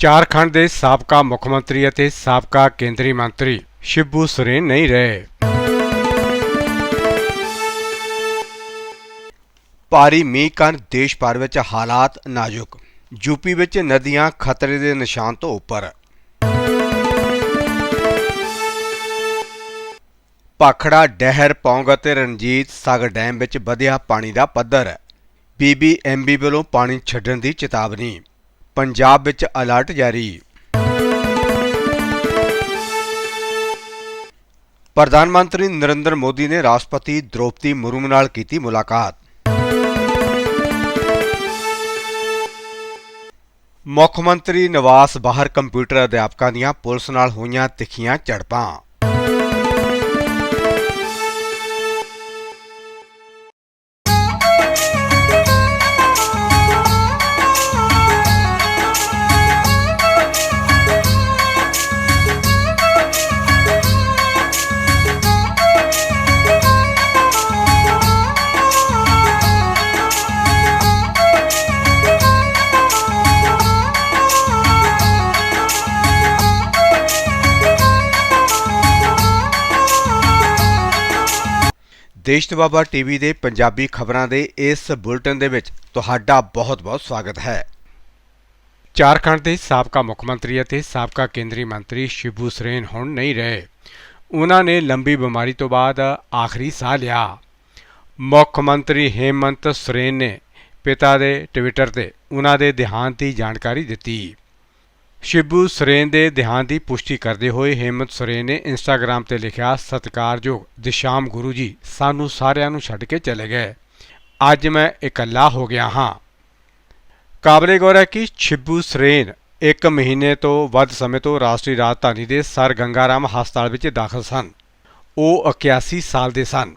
ਝਾਰਖੰਡ ਦੇ ਸਾਬਕਾ ਮੁੱਖ ਮੰਤਰੀ ਅਤੇ ਸਾਬਕਾ ਕੇਂਦਰੀ ਮੰਤਰੀ ਸ਼ਿਬੂ ਸੋਰੇਨ ਨਹੀਂ ਰਹੇ। ਭਾਰੀ ਮੀਂਹ ਕਾਰਨ ਦੇਸ਼ ਭਰ ਵਿੱਚ ਹਾਲਾਤ ਨਾਜ਼ੁਕ। ਯੂਪੀ ਵਿੱਚ ਨਦੀਆਂ ਖਤਰੇ ਦੇ ਨਿਸ਼ਾਨ ਤੋਂ ਉੱਪਰ। ਪਾਖੜਾ ਡਹਿਰ ਪੌਂਗ ਅਤੇ ਰਣਜੀਤ ਸਾਗਰ ਡੈਮ ਵਿੱਚ ਵਧਿਆ ਪਾਣੀ ਦਾ ਪੱਧਰ। ਬੀਬੀਐਮਬੀ ਵੱਲੋਂ ਪਾਣੀ ਛੱਡਣ ਦੀ ਚੇਤਾਵਨੀ। ਪੰਜਾਬ ਵਿੱਚ ਅਲਰਟ ਜਾਰੀ। ਪ੍ਰਧਾਨ ਮੰਤਰੀ ਨਰਿੰਦਰ ਮੋਦੀ ਨੇ ਰਾਸ਼ਟਰਪਤੀ ਦ੍ਰੋਪਦੀ ਮੁਰਮੂ ਨਾਲ ਕੀਤੀ ਮੁਲਾਕਾਤ। ਮੁੱਖ ਮੰਤਰੀ ਨਿਵਾਸ ਬਾਹਰ ਕੰਪਿਊਟਰ ਅਧਿਆਪਕਾਂ ਦੀਆਂ ਪੁਲਿਸ ਨਾਲ ਹੋਈਆਂ ਤਿੱਖੀਆਂ ਝੜਪਾਂ। ਦੇਸ਼ ਤੋਂ ਬਾਬਾ ਟੀਵੀ ਦੇ ਪੰਜਾਬੀ ਖਬਰਾਂ ਦੇ ਇਸ ਬੁਲਟਨ ਦੇ ਵਿੱਚ ਤੁਹਾਡਾ ਬਹੁਤ-ਬਹੁਤ ਸਵਾਗਤ ਹੈ। ਝਾਰਖੰਡ ਦੇ ਸਾਬਕਾ ਮੁੱਖ ਮੰਤਰੀ ਅਤੇ ਸਾਬਕਾ ਕੇਂਦਰੀ ਮੰਤਰੀ ਸ਼ਿਬੂ ਸੋਰੇਨ ਹੁਣ ਨਹੀਂ ਰਹੇ। ਉਹਨਾਂ ਨੇ ਲੰਬੀ ਬਿਮਾਰੀ ਤੋਂ ਬਾਅਦ ਆਖਰੀ ਸਾਹ ਲਿਆ। ਮੁੱਖ ਮੰਤਰੀ ਹੇਮੰਤ ਸੋਰੇਨ ਨੇ ਪਿਤਾ ਦੇ ਟਵਿੱਟਰ ਤੇ ਉਹਨਾਂ ਦੇ ਦੇਹਾਂਤ ਦੀ ਜਾਣਕਾਰੀ ਦਿੱਤੀ। ਸ਼ਿਬੂ ਸੋਰੇਨ ਦੇ ਦੇਹਾਂਤ ਦੀ ਪੁਸ਼ਟੀ ਕਰਦੇ ਹੋਏ ਹੇਮੰਤ ਸੋਰੇਨ ਨੇ ਇੰਸਟਾਗ੍ਰam ਤੇ ਲਿਖਿਆ, ਸਤਿਕਾਰਯੋਗ ਦਿਸ਼ਾਮ ਗੁਰੂ ਜੀ, ਸਾਨੂੰ ਸਾਰਿਆਂ ਨੂੰ ਛੱਡ ਕੇ ਚਲੇ ਗਏ। ਅੱਜ ਮੈਂ ਇਕੱਲਾ ਹੋ ਗਿਆ ਹਾਂ। ਕਾਬਲੇ ਗੌਰ ਹੈ ਕਿ ਸ਼ਿਬੂ ਸੋਰੇਨ ਇੱਕ ਮਹੀਨੇ ਤੋਂ ਵੱਧ ਸਮੇਂ ਤੋਂ ਰਾਸ਼ਟਰੀ ਰਾਜਧਾਨੀ ਦੇ ਸਰ ਗੰਗਾਰਾਮ ਹਸਪਤਾਲ ਵਿੱਚ ਦਾਖਲ ਸਨ। ਉਹ 81 ਸਾਲ ਦੇ ਸਨ।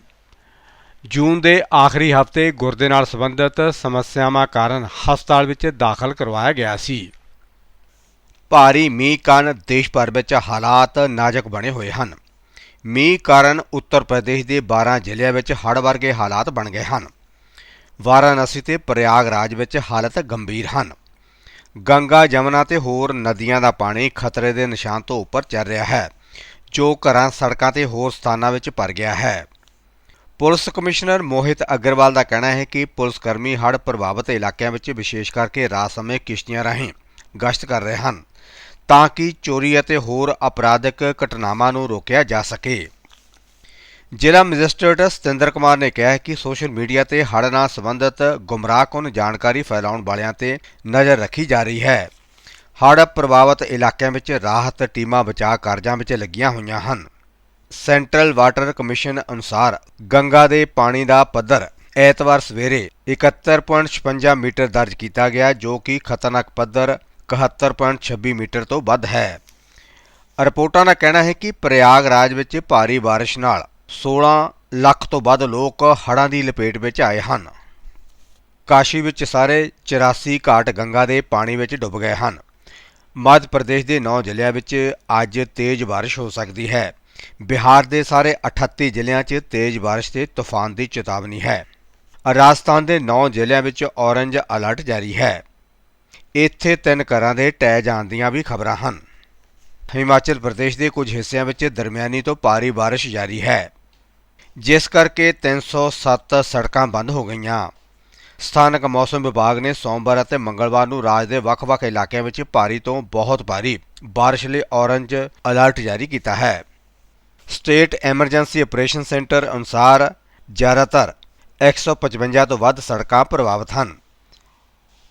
ਜੂਨ ਦੇ ਆਖਰੀ ਹਫ਼ਤੇ ਗੁਰਦੇ ਨਾਲ ਸੰਬੰਧਿਤ ਸਮੱਸਿਆਵਾਂ ਕਾਰਨ ਹਸਪਤਾਲ ਵਿੱਚ ਦਾਖਲ ਕਰਵਾਇਆ ਗਿਆ ਸੀ। ਭਾਰੀ ਮੀਂਹ ਕਾਰਨ ਦੇਸ਼ ਭਰ ਵਿੱਚ ਹਾਲਾਤ ਨਾਜ਼ੁਕ ਬਣੇ ਹੋਏ ਹਨ। ਮੀਂਹ ਕਾਰਨ ਉੱਤਰ ਪ੍ਰਦੇਸ਼ ਦੇ 12 ਜ਼ਿਲ੍ਹਿਆਂ ਵਿੱਚ ਹੜ੍ਹ ਵਰਗੇ ਹਾਲਾਤ ਬਣ ਗਏ ਹਨ। ਵਾਰਾਣਸੀ ਤੇ ਪ੍ਰਯਾਗਰਾਜ ਵਿੱਚ ਹਾਲਤ ਗੰਭੀਰ ਹਨ। ਗੰਗਾ ਜਮਨਾ ਤੇ ਹੋਰ ਨਦੀਆਂ ਦਾ ਪਾਣੀ ਖਤਰੇ ਦੇ ਨਿਸ਼ਾਨ ਤੋਂ ਉੱਪਰ ਚੱਲ ਰਿਹਾ ਹੈ, ਜੋ ਘਰਾਂ, ਸੜਕਾਂ ਤੇ ਹੋਰ ਸਥਾਨਾਂ ਵਿੱਚ ਭਰ ਗਿਆ ਹੈ। ਪੁਲਿਸ ਕਮਿਸ਼ਨਰ ਮੋਹਿਤ ਅਗਰਵਾਲ ਦਾ ਕਹਿਣਾ ਹੈ ਕਿ ਪੁਲਿਸ ਕਰਮੀ ਹੜ੍ਹ ਪ੍ਰਭਾਵਿਤ ਇਲਾਕਿਆਂ ਵਿੱਚ, ਵਿਸ਼ੇਸ਼ ਕਰਕੇ ਰਾਤ ਸਮੇਂ ਕਿਸ਼ਤੀਆਂ ਰਾਹੀਂ ਗਸ਼ਤ ਕਰ ਰਹੇ ਹਨ। ਤਾਂ ਕਿ ਚੋਰੀ ਅਤੇ ਹੋਰ ਅਪਰਾਧਿਕ ਘਟਨਾਵਾਂ ਨੂੰ ਰੋਕਿਆ ਜਾ ਸਕੇ। ਜ਼ਿਲ੍ਹਾ ਮੈਜਿਸਟਰੇਟ ਸਤਿੰਦਰ ਕੁਮਾਰ ਨੇ ਕਿਹਾ ਕਿ ਸੋਸ਼ਲ ਮੀਡੀਆ ਤੇ ਹੜ੍ਹ ਨਾਲ ਸੰਬੰਧਿਤ ਗੁੰਮਰਾਹਕੁੰਨ ਜਾਣਕਾਰੀ ਫੈਲਾਉਣ ਵਾਲਿਆਂ ਤੇ ਨਜ਼ਰ ਰੱਖੀ ਜਾ ਰਹੀ ਹੈ। ਹੜ੍ਹ ਪ੍ਰਭਾਵਿਤ ਇਲਾਕਿਆਂ ਵਿੱਚ ਰਾਹਤ ਟੀਮਾਂ ਬਚਾਅ ਕਾਰਜਾਂ ਵਿੱਚ ਲੱਗੀਆਂ ਹੋਈਆਂ ਹਨ। ਸੈਂਟਰਲ ਵਾਟਰ ਕਮਿਸ਼ਨ ਅਨੁਸਾਰ ਗੰਗਾ ਦੇ ਪਾਣੀ ਦਾ ਪੱਧਰ ਐਤਵਾਰ ਸਵੇਰੇ 71.56 ਮੀਟਰ ਦਰਜ ਕੀਤਾ ਗਿਆ, ਜੋ ਕਿ ਖਤਰਨਾਕ ਪੱਧਰ 71.26 ਮੀਟਰ ਤੋਂ ਵੱਧ ਹੈ। ਰਿਪੋਰਟਾਂ ਦਾ ਕਹਿਣਾ ਹੈ ਕਿ ਪ੍ਰਯਾਗਰਾਜ ਵਿੱਚ ਭਾਰੀ ਬਾਰਿਸ਼ ਨਾਲ 16 ਲੱਖ ਤੋਂ ਵੱਧ ਲੋਕ ਹੜ੍ਹਾਂ ਦੀ ਲਪੇਟ ਵਿੱਚ ਆਏ ਹਨ। ਕਾਸ਼ੀ ਵਿੱਚ ਸਾਰੇ 84 ਘਾਟ ਗੰਗਾ ਦੇ ਪਾਣੀ ਵਿੱਚ ਡੁੱਬ ਗਏ ਹਨ। ਮੱਧ ਪ੍ਰਦੇਸ਼ ਦੇ 9 ਜ਼ਿਲ੍ਹਿਆਂ ਵਿੱਚ ਅੱਜ ਤੇਜ਼ ਬਾਰਿਸ਼ ਹੋ ਸਕਦੀ ਹੈ। ਬਿਹਾਰ ਦੇ ਸਾਰੇ 38 ਜ਼ਿਲ੍ਹਿਆਂ 'ਚ ਤੇਜ਼ ਬਾਰਿਸ਼ ਤੇ ਤੂਫਾਨ ਦੀ ਚੇਤਾਵਨੀ ਹੈ। ਰਾਜਸਥਾਨ ਦੇ 9 ਜ਼ਿਲ੍ਹਿਆਂ ਵਿੱਚ ਔਰੰਜ ਅਲਰਟ ਜਾਰੀ ਹੈ। ਇੱਥੇ ਤਿੰਨ ਘਰਾਂ ਦੇ ਟਹਿ ਜਾਣ ਦੀਆਂ ਵੀ ਖਬਰਾਂ ਹਨ। ਹਿਮਾਚਲ ਪ੍ਰਦੇਸ਼ ਦੇ ਕੁਝ ਹਿੱਸਿਆਂ ਵਿੱਚ ਦਰਮਿਆਨੀ ਤੋਂ ਭਾਰੀ ਬਾਰਿਸ਼ ਜਾਰੀ ਹੈ। ਜਿਸ ਕਰਕੇ 307 ਸੜਕਾਂ ਬੰਦ ਹੋ ਗਈਆਂ। ਸਥਾਨਕ ਮੌਸਮ ਵਿਭਾਗ ਨੇ ਸੋਮਵਾਰ ਅਤੇ ਮੰਗਲਵਾਰ ਨੂੰ ਰਾਜ ਦੇ ਵੱਖ-ਵੱਖ ਇਲਾਕਿਆਂ ਵਿੱਚ ਭਾਰੀ ਤੋਂ ਬਹੁਤ ਭਾਰੀ ਬਾਰਿਸ਼ ਲਈ ਔਰੰਜ ਅਲਰਟ ਜਾਰੀ ਕੀਤਾ ਹੈ। ਸਟੇਟ ਐਮਰਜੈਂਸੀ ਆਪਰੇਸ਼ਨ ਸੈਂਟਰ ਅਨੁਸਾਰ ਜ਼ਿਆਦਾਤਰ 155 ਤੋਂ ਵੱਧ ਸੜਕਾਂ ਪ੍ਰਭਾਵਿਤ ਹਨ।